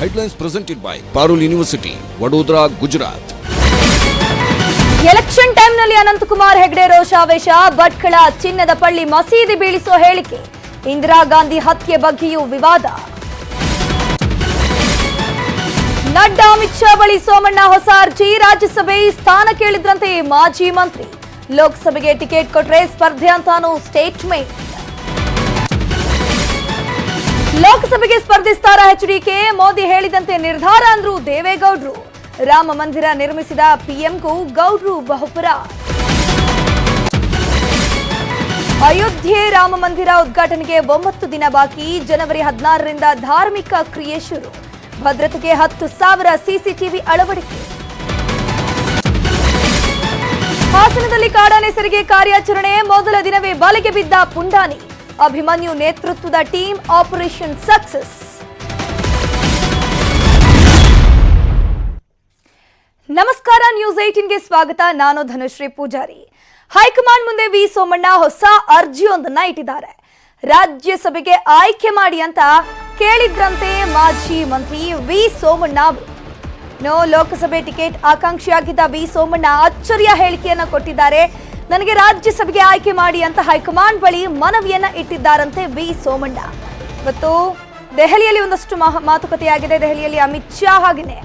Headlines presented by Parul university Vadodara Gujarat election ಟೈಮ್ನಲ್ಲಿ ಅನಂತಕುಮಾರ್ ಹೆಗ್ಡೆ ರೋಷಾವೇಶ, ಭಟ್ಕಳ ಚಿನ್ನದ ಪಳ್ಳಿ ಮಸೀದಿ ಬೀಳಿಸೋ ಹೇಳಿಕೆ. ಇಂದಿರಾ ಗಾಂಧಿ ಹತ್ಯೆ ಬಗ್ಗೆಯೂ ವಿವಾದ. ನಡ್ಡಾ, ಅಮಿತ್ ಶಾ ಬಳಿ ಸೋಮಣ್ಣ ಹೊಸ ಅರ್ಜಿ, ರಾಜ್ಯಸಭೆ ಸ್ಥಾನ ಕೇಳಿದ್ರಂತೆ ಮಾಜಿ ಮಂತ್ರಿ. ಲೋಕಸಭೆಗೆ ಟಿಕೆಟ್ ಕೊಟ್ರೆ ಸ್ಪರ್ಧೆ ಅಂತಾನು ಸ್ಟೇಟ್ಮೆಂಟ್ ಲೋಕಸಭೆಗೆ ಸ್ಪರ್ಧಿಸ್ತಾರ ಎಚ್ಡಿಕೆ ಮೋದಿ ಹೇಳಿದಂತೆ ನಿರ್ಧಾರ ಅಂದ್ರು ದೇವೇಗೌಡ್ರು. ರಾಮ ಮಂದಿರ ನಿರ್ಮಿಸಿದ ಪಿಎಂಗೂ ಗೌಡ್ರು ಬಹುಪುರ. ಅಯೋಧ್ಯೆ ರಾಮ ಮಂದಿರ ಉದ್ಘಾಟನೆಗೆ ಒಂಬತ್ತು ದಿನ ಬಾಕಿ. ಜನವರಿ ಹದಿನಾರರಿಂದ ಧಾರ್ಮಿಕ ಕ್ರಿಯೆ ಶುರು. ಭದ್ರತೆಗೆ ಹತ್ತು ಸಾವಿರ ಸಿಸಿಟಿವಿ ಅಳವಡಿಕೆ. ಹಾಸನದಲ್ಲಿ ಕಾಡಾನೆ ಸರಿಗೆ ಕಾರ್ಯಾಚರಣೆ. ಮೊದಲ ದಿನವೇ ಬಾಲಿಗೆ ಬಿದ್ದ ಪುಂಡಾನಿ. ಅಭಿಮನ್ಯು ನೇತೃತ್ವದ ಟೀಮ್ ಆಪರೇಷನ್ ಸಕ್ಸಸ್. ನಮಸ್ಕಾರ, ನ್ಯೂಸ್ ಏಟೀನ್ಗೆ ಸ್ವಾಗತ. ನಾನು ಧನುಶ್ರೀ ಪೂಜಾರಿ. ಹೈಕಮಾಂಡ್ ಮುಂದೆ ವಿ ಸೋಮಣ್ಣ ಹೊಸ ಅರ್ಜಿಯೊಂದನ್ನ ಇಟ್ಟಿದ್ದಾರೆ. ರಾಜ್ಯಸಭೆಗೆ ಆಯ್ಕೆ ಮಾಡಿ ಅಂತ ಕೇಳಿದ್ರಂತೆ ಮಾಜಿ ಮಂತ್ರಿ ವಿ ಸೋಮಣ್ಣ ನೋ ಲೋಕಸಭೆ ಟಿಕೆಟ್ ಆಕಾಂಕ್ಷಿಯಾಗಿದ್ದ ವಿ ಸೋಮಣ್ಣ ಅಚ್ಚರಿಯ ಹೇಳಿಕೆಯನ್ನ ಕೊಟ್ಟಿದ್ದಾರೆ. ನನಗೆ ರಾಜ್ಯಸಭೆಗೆ ಆಯ್ಕೆ ಮಾಡಿ ಅಂತ ಹೈಕಮಾಂಡ್ ಬಳಿ ಮನವಿಯನ್ನ ಇಟ್ಟಿದ್ದಾರಂತೆ ವಿ ಸೋಮಣ್ಣ. ಇವತ್ತು ದೆಹಲಿಯಲ್ಲಿ ಒಂದಷ್ಟು ಮಾತುಕತೆಯಾಗಿದೆ. ದೆಹಲಿಯಲ್ಲಿ ಅಮಿತ್ ಶಾ ಹಾಗೆಯೇ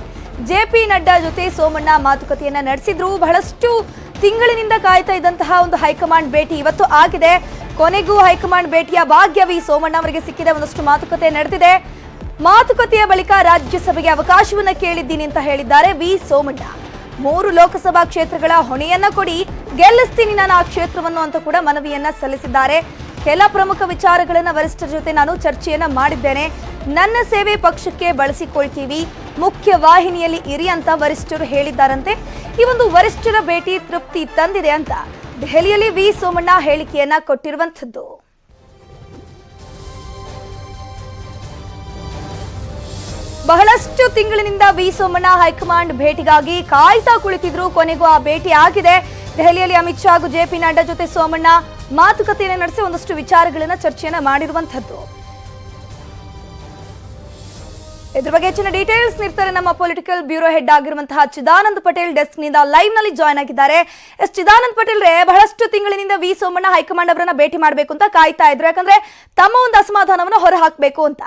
ಜೆ ಪಿ ನಡ್ಡಾ ಜೊತೆ ಸೋಮಣ್ಣ ಮಾತುಕತೆಯನ್ನ ನಡೆಸಿದ್ರು. ಬಹಳಷ್ಟು ತಿಂಗಳಿನಿಂದ ಕಾಯ್ತಾ ಇದ್ದಂತಹ ಒಂದು ಹೈಕಮಾಂಡ್ ಭೇಟಿ ಇವತ್ತು ಆಗಿದೆ. ಕೊನೆಗೂ ಹೈಕಮಾಂಡ್ ಭೇಟಿಯ ಭಾಗ್ಯ ವಿ ಸೋಮಣ್ಣ ಅವರಿಗೆ ಸಿಕ್ಕಿದೆ. ಒಂದಷ್ಟು ಮಾತುಕತೆ ನಡೆದಿದೆ. ಮಾತುಕತೆಯ ಬಳಿಕ ರಾಜ್ಯಸಭೆಗೆ ಅವಕಾಶವನ್ನ ಕೇಳಿದ್ದೀನಿ ಅಂತ ಹೇಳಿದ್ದಾರೆ ವಿ ಸೋಮಣ್ಣ. ಮೂರು ಲೋಕಸಭಾ ಕ್ಷೇತ್ರಗಳ ಹೊಣೆಯನ್ನ ಕೊಡಿ, ಗೆಲ್ಲಿಸ್ತೀನಿ ನಾನು ಆ ಕ್ಷೇತ್ರವನ್ನು ಅಂತ ಕೂಡ ಮನವಿಯನ್ನ ಸಲ್ಲಿಸಿದ್ದಾರೆ. ಕೆಲ ಪ್ರಮುಖ ವಿಚಾರಗಳನ್ನ ವರಿಷ್ಠರ ಜೊತೆ ನಾನು ಚರ್ಚೆಯನ್ನ ಮಾಡಿದ್ದೇನೆ. ನನ್ನ ಸೇವೆ ಪಕ್ಷಕ್ಕೆ ಬಳಸಿಕೊಳ್ತೀವಿ, ಮುಖ್ಯ ವಾಹಿನಿಯಲ್ಲಿ ಇರಿ ಅಂತ ವರಿಷ್ಠರು ಹೇಳಿದ್ದಾರಂತೆ. ಈ ಒಂದು ವರಿಷ್ಠರ ಭೇಟಿ ತೃಪ್ತಿ ತಂದಿದೆ ಅಂತ ದೆಹಲಿಯಲ್ಲಿ ವಿ ಸೋಮಣ್ಣ ಹೇಳಿಕೆಯನ್ನ ಕೊಟ್ಟಿರುವಂಥದ್ದು. ಬಹಳಷ್ಟು ತಿಂಗಳಿನಿಂದ ವಿ ಸೋಮಣ್ಣ ಹೈಕಮಾಂಡ್ ಭೇಟಿಗಾಗಿ ಕಾಯ್ತಾ ಕುಳಿತಿದ್ರು. ಕೊನೆಗೂ ಆ ಭೇಟಿ ಆಗಿದೆ. ದೆಹಲಿಯಲ್ಲಿ ಅಮಿತ್ ಶಾ ಹಾಗೂ ಜೆ ಪಿ ನಡ್ಡಾ ಜೊತೆ ಸೋಮಣ್ಣ ಮಾತುಕತೆಯನ್ನು ನಡೆಸಿ ಒಂದಷ್ಟು ವಿಚಾರಗಳನ್ನ ಚರ್ಚೆಯನ್ನ ಮಾಡಿರುವಂತದ್ದು ಇದ್ರ ಬಗ್ಗೆ ಹೆಚ್ಚಿನ ಡೀಟೇಲ್ಸ್ ನೀಡ್ತಾರೆ ನಮ್ಮ ಪೊಲಿಟಿಕಲ್ ಬ್ಯೂರೋ ಹೆಡ್ ಆಗಿರುವಂತಹ ಚಿದಾನಂದ್ ಪಟೇಲ್ ಡೆಸ್ಕ್ನಿಂದ ಲೈವ್ನಲ್ಲಿ ಜಾಯ್ನ್ ಆಗಿದ್ದಾರೆ. ಎಸ್, ಚಿದಾನಂದ್ ಪಟೇಲ್ ರೇ, ಬಹಳಷ್ಟು ತಿಂಗಳಿನಿಂದ ವಿ ಸೋಮಣ್ಣ ಹೈಕಮಾಂಡ್ ಅವರನ್ನ ಭೇಟಿ ಮಾಡಬೇಕು ಅಂತ ಕಾಯ್ತಾ ಇದ್ರು. ಯಾಕಂದ್ರೆ ತಮ್ಮ ಒಂದು ಅಸಮಾಧಾನವನ್ನು ಹೊರ ಹಾಕಬೇಕು ಅಂತ.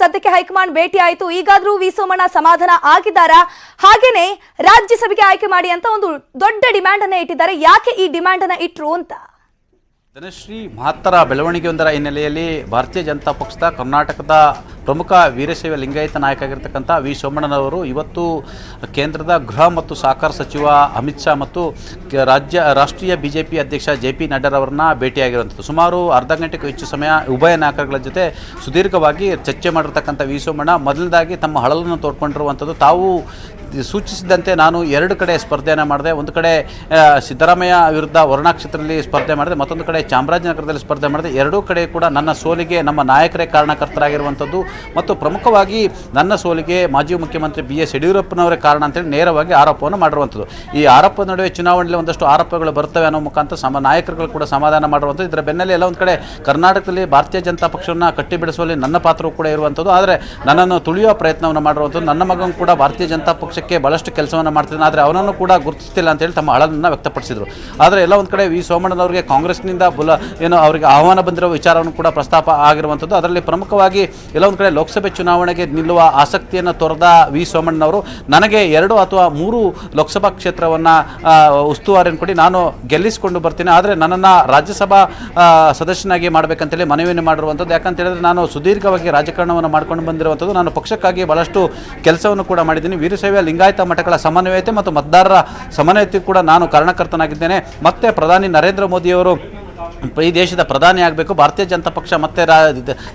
ಸದ್ಯಕ್ಕೆ ಹೈಕಮಾಂಡ್ ಭೇಟಿ ಆಯಿತು. ಈಗಾದ್ರೂ ವಿ ಸೋಮಣ್ಣ ಸಮಾಧಾನ ಆಗಿದ್ದಾರಾ? ಹಾಗೇನೆ ರಾಜ್ಯಸಭೆಗೆ ಆಯ್ಕೆ ಮಾಡಿ ಅಂತ ಒಂದು ದೊಡ್ಡ ಡಿಮ್ಯಾಂಡ್ ಅನ್ನ ಇಟ್ಟಿದ್ದಾರೆ. ಯಾಕೆ ಈ ಡಿಮ್ಯಾಂಡ್ ಅನ್ನ ಇಟ್ರು ಅಂತ? ಧನಶ್ರೀ, ಮಹತ್ತರ ಬೆಳವಣಿಗೆಯೊಂದರ ಹಿನ್ನೆಲೆಯಲ್ಲಿ ಭಾರತೀಯ ಜನತಾ ಪಕ್ಷದ ಕರ್ನಾಟಕದ ಪ್ರಮುಖ ವೀರಶೈವ ಲಿಂಗಾಯತ ನಾಯಕ ಆಗಿರ್ತಕ್ಕಂಥ ವಿ. ಸೋಮಣ್ಣನವರು ಇವತ್ತು ಕೇಂದ್ರದ ಗೃಹ ಮತ್ತು ಸಹಕಾರ ಸಚಿವ ಅಮಿತ್ ಶಾ ಮತ್ತು ರಾಜ್ಯ, ರಾಷ್ಟ್ರೀಯ ಬಿಜೆಪಿ ಅಧ್ಯಕ್ಷ ಜೆ ಪಿ ನಡ್ಡರವರನ್ನ ಭೇಟಿಯಾಗಿರುವಂಥದ್ದು. ಸುಮಾರು ಅರ್ಧ ಗಂಟೆಗೂ ಹೆಚ್ಚು ಸಮಯ ಉಭಯ ನಾಯಕರುಗಳ ಜೊತೆ ಸುದೀರ್ಘವಾಗಿ ಚರ್ಚೆ ಮಾಡಿರ್ತಕ್ಕಂಥ ವಿ. ಸೋಮಣ್ಣ ಮೊದಲನೇದಾಗಿ ತಮ್ಮ ಹಳಲನ್ನು ತೋರ್ಕೊಂಡಿರುವಂಥದ್ದು ತಾವು ಸೂಚಿಸಿದಂತೆ ನಾನು ಎರಡು ಕಡೆ ಸ್ಪರ್ಧೆಯನ್ನು ಮಾಡಿದೆ. ಒಂದು ಕಡೆ ಸಿದ್ದರಾಮಯ್ಯ ವಿರುದ್ಧ ವರುಣಾ ಕ್ಷೇತ್ರದಲ್ಲಿ ಸ್ಪರ್ಧೆ ಮಾಡಿದೆ. ಮತ್ತೊಂದು ಕಡೆ ಚಾಮರಾಜನಗರದಲ್ಲಿ ಸ್ಪರ್ಧೆ ಮಾಡಿದೆ. ಎರಡೂ ಕಡೆ ಕೂಡ ನನ್ನ ಸೋಲಿಗೆ ನಮ್ಮ ನಾಯಕರೇ ಕಾರಣಕರ್ತರಾಗಿರುವಂಥದ್ದು. ಮತ್ತು ಪ್ರಮುಖವಾಗಿ ನನ್ನ ಸೋಲಿಗೆ ಮಾಜಿ ಮುಖ್ಯಮಂತ್ರಿ ಬಿ ಎಸ್ ಯಡಿಯೂರಪ್ಪನವರೇ ಕಾರಣ ಅಂತೇಳಿ ನೇರವಾಗಿ ಆರೋಪವನ್ನು ಮಾಡಿರುವಂಥದ್ದು. ಈ ಆರೋಪದ ನಡುವೆ ಚುನಾವಣೆಯಲ್ಲಿ ಒಂದಷ್ಟು ಆರೋಪಗಳು ಬರ್ತವೆ ಅನ್ನೋ ಮುಖಾಂತರ ಸಮ ನಾಯಕರುಗಳು ಕೂಡ ಸಮಾಧಾನ ಮಾಡಿರುವಂಥದ್ದು ಇದರ ಬೆನ್ನಲ್ಲೇ ಎಲ್ಲ ಒಂದು ಕಡೆ ಕರ್ನಾಟಕದಲ್ಲಿ ಭಾರತೀಯ ಜನತಾ ಪಕ್ಷವನ್ನು ಕಟ್ಟಿಬಿಡಿಸುವಲ್ಲಿ ನನ್ನ ಪಾತ್ರವೂ ಕೂಡ ಇರುವಂಥದ್ದು. ಆದರೆ ನನ್ನನ್ನು ತುಳಿಯುವ ಪ್ರಯತ್ನವನ್ನು ಮಾಡಿರುವಂಥದ್ದು. ನನ್ನ ಮಗನೂ ಕೂಡ ಭಾರತೀಯ ಜನತಾ ಪಕ್ಷಕ್ಕೆ ಭಾಳಷ್ಟು ಕೆಲಸವನ್ನು ಮಾಡ್ತಿದ್ದಾನೆ. ಆದರೆ ಅವನನ್ನು ಕೂಡ ಗುರುತಿಸ್ತಿಲ್ಲ ಅಂತೇಳಿ ತಮ್ಮ ಅಳಲನ್ನು ವ್ಯಕ್ತಪಡಿಸಿದರು. ಆದರೆ ಎಲ್ಲ ಒಂದು ಕಡೆ ವಿ. ಸೋಮಣ್ಣನವರಿಗೆ ಕಾಂಗ್ರೆಸ್ನಿಂದ ಬುಲ, ಏನು ಅವರಿಗೆ ಆಹ್ವಾನ ಬಂದಿರೋ ವಿಚಾರವನ್ನು ಕೂಡ ಪ್ರಸ್ತಾಪ ಆಗಿರುವಂಥದ್ದು. ಅದರಲ್ಲಿ ಪ್ರಮುಖವಾಗಿ ಎಲ್ಲ ಒಂದು ಕಡೆ ಲೋಕಸಭೆ ಚುನಾವಣೆಗೆ ನಿಲ್ಲುವ ಆಸಕ್ತಿಯನ್ನು ತೊರೆದ ವಿ. ಸೋಮಣ್ಣನವರು, ನನಗೆ ಎರಡು ಅಥವಾ ಮೂರು ಲೋಕಸಭಾ ಕ್ಷೇತ್ರವನ್ನು ಉಸ್ತುವಾರಿಯನ್ನು ಕೊಡಿ, ನಾನು ಗೆಲ್ಲಿಸಿಕೊಂಡು ಬರ್ತೀನಿ. ಆದರೆ ನನ್ನನ್ನು ರಾಜ್ಯಸಭಾ ಸದಸ್ಯನಾಗಿ ಮಾಡಬೇಕಂತೇಳಿ ಮನವಿಯನ್ನು ಮಾಡಿರುವಂಥದ್ದು. ಯಾಕಂತ ಹೇಳಿದ್ರೆ ನಾನು ಸುದೀರ್ಘವಾಗಿ ರಾಜಕಾರಣವನ್ನು ಮಾಡ್ಕೊಂಡು ಬಂದಿರುವಂಥದ್ದು. ನಾನು ಪಕ್ಷಕ್ಕಾಗಿ ಭಾಳಷ್ಟು ಕೆಲಸವನ್ನು ಕೂಡ ಮಾಡಿದ್ದೀನಿ. ವೀರಶೈವ ಲಿಂಗಾಯತ ಮಠಗಳ ಸಮನ್ವಯತೆ ಮತ್ತು ಮತದಾರರ ಸಮನ್ವಯತೆ ಕೂಡ ನಾನು ಕಾರಣಕರ್ತನಾಗಿದ್ದೇನೆ. ಮತ್ತೆ ಪ್ರಧಾನಿ ನರೇಂದ್ರ ಮೋದಿಯವರು ಈ ದೇಶದ ಪ್ರಧಾನಿ ಆಗಬೇಕು, ಭಾರತೀಯ ಜನತಾ ಪಕ್ಷ ಮತ್ತೆ ರಾ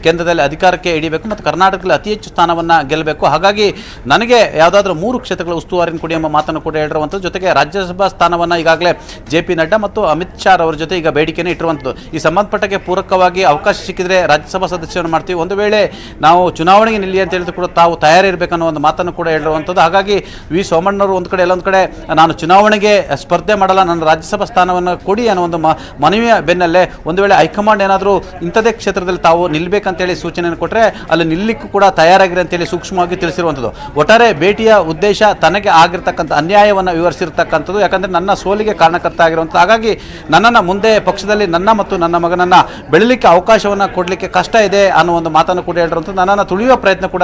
ಕೇಂದ್ರದಲ್ಲಿ ಅಧಿಕಾರಕ್ಕೆ ಹಿಡಿಬೇಕು ಮತ್ತು ಕರ್ನಾಟಕದಲ್ಲಿ ಅತಿ ಹೆಚ್ಚು ಸ್ಥಾನವನ್ನು ಗೆಲ್ಲಬೇಕು. ಹಾಗಾಗಿ ನನಗೆ ಯಾವುದಾದ್ರೂ ಮೂರು ಕ್ಷೇತ್ರಗಳ ಉಸ್ತುವಾರಿನ ಕೊಡಿ ಎಂಬ ಮಾತನ್ನು ಕೂಡ ಹೇಳಿರುವಂಥದ್ದು. ಜೊತೆಗೆ ರಾಜ್ಯಸಭಾ ಸ್ಥಾನವನ್ನು ಈಗಾಗಲೇ ಜೆ ಪಿ ನಡ್ಡಾ ಮತ್ತು ಅಮಿತ್ ಶಾ ಅವರ ಜೊತೆ ಈಗ ಬೇಡಿಕೆಯನ್ನು ಇಟ್ಟಿರುವಂಥದ್ದು. ಈ ಸಂಬಂಧಪಟ್ಟಕ್ಕೆ ಪೂರಕವಾಗಿ ಅವಕಾಶ ಸಿಕ್ಕಿದರೆ ರಾಜ್ಯಸಭಾ ಸದಸ್ಯರನ್ನು ಮಾಡ್ತೀವಿ. ಒಂದು ವೇಳೆ ನಾವು ಚುನಾವಣೆಗೆ ನಿಲ್ಲಿ ಅಂತ ಹೇಳಿದ್ರು ಕೂಡ ತಾವು ತಯಾರಿರಬೇಕನ್ನೋ ಒಂದು ಮಾತನ್ನು ಕೂಡ ಹೇಳಿರುವಂಥದ್ದು. ಹಾಗಾಗಿ ವಿ ಸೋಮಣ್ಣವರು ಒಂದು ಕಡೆ ಎಲ್ಲೊಂದು ಕಡೆ, ನಾನು ಚುನಾವಣೆಗೆ ಸ್ಪರ್ಧೆ ಮಾಡಲ್ಲ, ನನ್ನ ರಾಜ್ಯಸಭಾ ಸ್ಥಾನವನ್ನು ಕೊಡಿ ಅನ್ನೋ ಒಂದು ಮನವಿಯ ಬೆನ್ನಲ್ಲೇ ಹಿನ್ನೆಲೆಯಲ್ಲೇ ಒಂದು ವೇಳೆ ಹೈಕಮಾಂಡ್ ಏನಾದರೂ ಇಂಥದೇ ಕ್ಷೇತ್ರದಲ್ಲಿ ತಾವು ನಿಲ್ಲಬೇಕಂತೇಳಿ ಸೂಚನೆಯನ್ನು ಕೊಟ್ಟರೆ ಅಲ್ಲಿ ನಿಲ್ಲಕ್ಕೂ ಕೂಡ ತಯಾರಾಗಿರಿ ಅಂತೇಳಿ ಸೂಕ್ಷ್ಮವಾಗಿ ತಿಳಿಸಿರುವಂಥದ್ದು. ಒಟ್ಟಾರೆ ಭೇಟಿಯ ಉದ್ದೇಶ ತನಗೆ ಆಗಿರ್ತಕ್ಕಂಥ ಅನ್ಯಾಯವನ್ನು ವಿವರಿಸಿರ್ತಕ್ಕಂಥದ್ದು. ಯಾಕಂದರೆ ನನ್ನ ಸೋಲಿಗೆ ಕಾರಣಕರ್ತ ಆಗಿರುವಂಥದ್ದು ಹಾಗಾಗಿ ನನ್ನನ್ನು ಮುಂದೆ ಪಕ್ಷದಲ್ಲಿ ನನ್ನ ಮತ್ತು ನನ್ನ ಮಗನನ್ನು ಬೆಳಲಿಕ್ಕೆ ಅವಕಾಶವನ್ನು ಕೊಡಲಿಕ್ಕೆ ಕಷ್ಟ ಇದೆ ಅನ್ನೋ ಒಂದು ಮಾತನ್ನು ಕೂಡ ಹೇಳಿರುವಂಥದ್ದು ನನ್ನನ್ನು ತುಳಿಯುವ ಪ್ರಯತ್ನ ಕೂಡ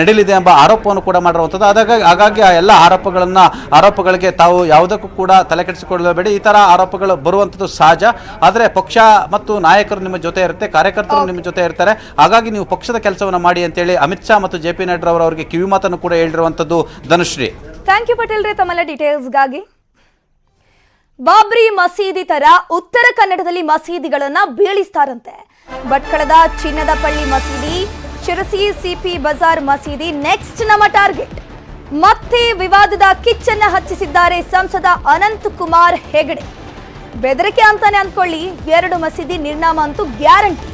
ನಡೆಯಲಿದೆ ಎಂಬ ಆರೋಪವನ್ನು ಕೂಡ ಮಾಡಿರುವಂಥದ್ದು. ಅದಕ್ಕಾಗಿ ಹಾಗಾಗಿ ಆ ಎಲ್ಲ ಆರೋಪಗಳನ್ನು ಆರೋಪಗಳಿಗೆ ತಾವು ಯಾವುದಕ್ಕೂ ಕೂಡ ತಲೆ ಕೆಡಿಸಿಕೊಳ್ಳಬೇಡಿ ಈ ಥರ ಆರೋಪಗಳು ಬರುವಂಥದ್ದು ಸಹಜ. ಆದರೆ ಪಕ್ಷ ಮತ್ತು ನಾಯಕರು ನಿಮ್ಮ ಜೊತೆ ಇರುತ್ತೆ ಕಾರ್ಯಕರ್ತರು ನಿಮ್ಮ ಜೊತೆ ಇರ್ತಾರೆ. ಹಾಗಾಗಿ ನೀವು ಪಕ್ಷದ ಕೆಲಸವನ್ನು ಮಾಡಿ ಅಂತೇಳಿ ಅಮಿತ್ ಶಾ ಮತ್ತು ಜೆ ಪಿ ನಡ್ಡಾ ಅವರಿಗೆ ಕಿವಿ ಮಾತನ್ನು ಕೂಡ ಹೇಳಿರುವಂತದ್ದು ಧನುಶ್ರೀ. ಥ್ಯಾಂಕ್ ಯು ಪಟೇಲ್ ರೇ ತಮ್ಮೆಲ್ಲ ಡೀಟೇಲ್ಸ್ಗಾಗಿ ಬಾಬ್ರಿ ಮಸೀದಿ ತರ ಉತ್ತರ ಕನ್ನಡದಲ್ಲಿ ಮಸೀದಿಗಳನ್ನ ಬೀಳಿಸ್ತಾರಂತೆ. ಭಟ್ಕಳದ ಚಿನ್ನದ ಪಳ್ಳಿ ಮಸೀದಿ ಶಿರಸಿ ಸಿಪಿ ಬಜಾರ್ ಮಸೀದಿ ನೆಕ್ಸ್ಟ್ ನಮ್ಮ ಟಾರ್ಗೆಟ್. ಮತ್ತೆ ವಿವಾದದ ಕಿಚ್ಚನ್ನ ಹಚ್ಚಿಸಿದ್ದಾರೆ ಸಂಸದ ಅನಂತ್ ಕುಮಾರ್ ಹೆಗಡೆ. ಬೆದರಿಕೆ ಅಂತಾನೆ ಅಂದ್ಕೊಳ್ಳಿ. ಎರಡು ಮಸೀದಿ ನಿರ್ನಾಮ ಅಂತೂ ಗ್ಯಾರಂಟಿ.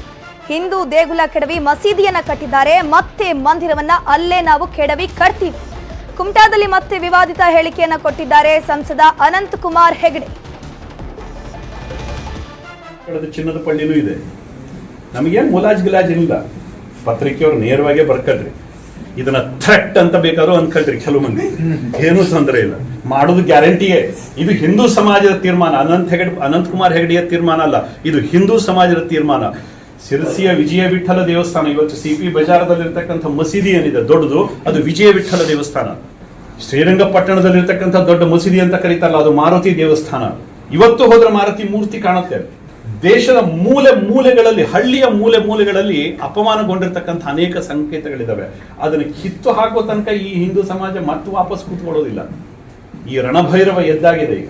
ಹಿಂದೂ ದೇಗುಲ ಕೆಡವಿ ಮಸೀದಿಯನ್ನ ಕಟ್ಟಿದ್ದಾರೆ. ಮತ್ತೆ ಮಂದಿರವನ್ನ ಅಲ್ಲೇ ನಾವು ಕೆಡವಿ ಕಟ್ತೀವಿ. ಕುಮಟಾದಲ್ಲಿ ಮತ್ತೆ ವಿವಾದಿತ ಹೇಳಿಕೆಯನ್ನ ಕೊಟ್ಟಿದ್ದಾರೆ ಸಂಸದ ಅನಂತ್ ಕುಮಾರ್ ಹೆಗಡೆ. ಚಿನ್ನದ ಪಳ್ಳಿನೂ ಇದೆ. ನಮಗೇನು ಮುಲಾಜ್ ಗಿಲಾಜ್ ಇಲ್ಲ. ಪತ್ರಿಕೆಯವರು ನೇರವಾಗಿ ಬರ್ಕಳ್ರಿ ಇದನ್ನ ಥ್ರೆಟ್ ಅಂತ ಬೇಕಾದ್ರೂ ಅನ್ಕೊಳ್ರಿ ಕೆಲವು ಮಂದಿ. ಏನೂ ತೊಂದರೆ ಇಲ್ಲ. ಮಾಡೋದು ಗ್ಯಾರಂಟಿಯೇ. ಇದು ಹಿಂದೂ ಸಮಾಜದ ತೀರ್ಮಾನ. ಅನಂತ್ ಹೆಗಡೆ, ಅನಂತ್ ಕುಮಾರ್ ಹೆಗಡೆಯ ತೀರ್ಮಾನ ಅಲ್ಲ. ಇದು ಹಿಂದೂ ಸಮಾಜದ ತೀರ್ಮಾನ. ಸಿರಸಿಯ ವಿಜಯ ವಿಠಲ ದೇವಸ್ಥಾನ. ಇವತ್ತು ಸಿ ಪಿ ಬಜಾರದಲ್ಲಿರ್ತಕ್ಕಂಥ ಮಸೀದಿ ಏನಿದೆ, ದೊಡ್ಡದು, ಅದು ವಿಜಯ ವಿಠಲ ದೇವಸ್ಥಾನ. ಶ್ರೀರಂಗಪಟ್ಟಣದಲ್ಲಿರ್ತಕ್ಕಂಥ ದೊಡ್ಡ ಮಸೀದಿ ಅಂತ ಕರೀತಾರಲ್ಲ, ಅದು ಮಾರುತಿ ದೇವಸ್ಥಾನ. ಇವತ್ತು ಹೋದ್ರೆ ಮಾರುತಿ ಮೂರ್ತಿ ಕಾಣುತ್ತೆ. ದೇಶದ ಮೂಲೆ ಮೂಲೆಗಳಲ್ಲಿ, ಹಳ್ಳಿಯ ಮೂಲೆ ಮೂಲೆಗಳಲ್ಲಿ ಅಪಮಾನಗೊಂಡಿರ್ತಕ್ಕಂಥ ಅನೇಕ ಸಂಕೇತಗಳಿದ್ದಾವೆ ಅದನ್ನು ಕಿತ್ತು ಹಾಕೋ ತನಕ ಈ ಹಿಂದೂ ಸಮಾಜ ಮತ್ತೆ ವಾಪಸ್ ಕೂತ್ಕೊಳ್ಳೋದಿಲ್ಲ. ಈ ರಣಭೈರವ ಎದ್ದಾಗಿದೆ ಈಗ.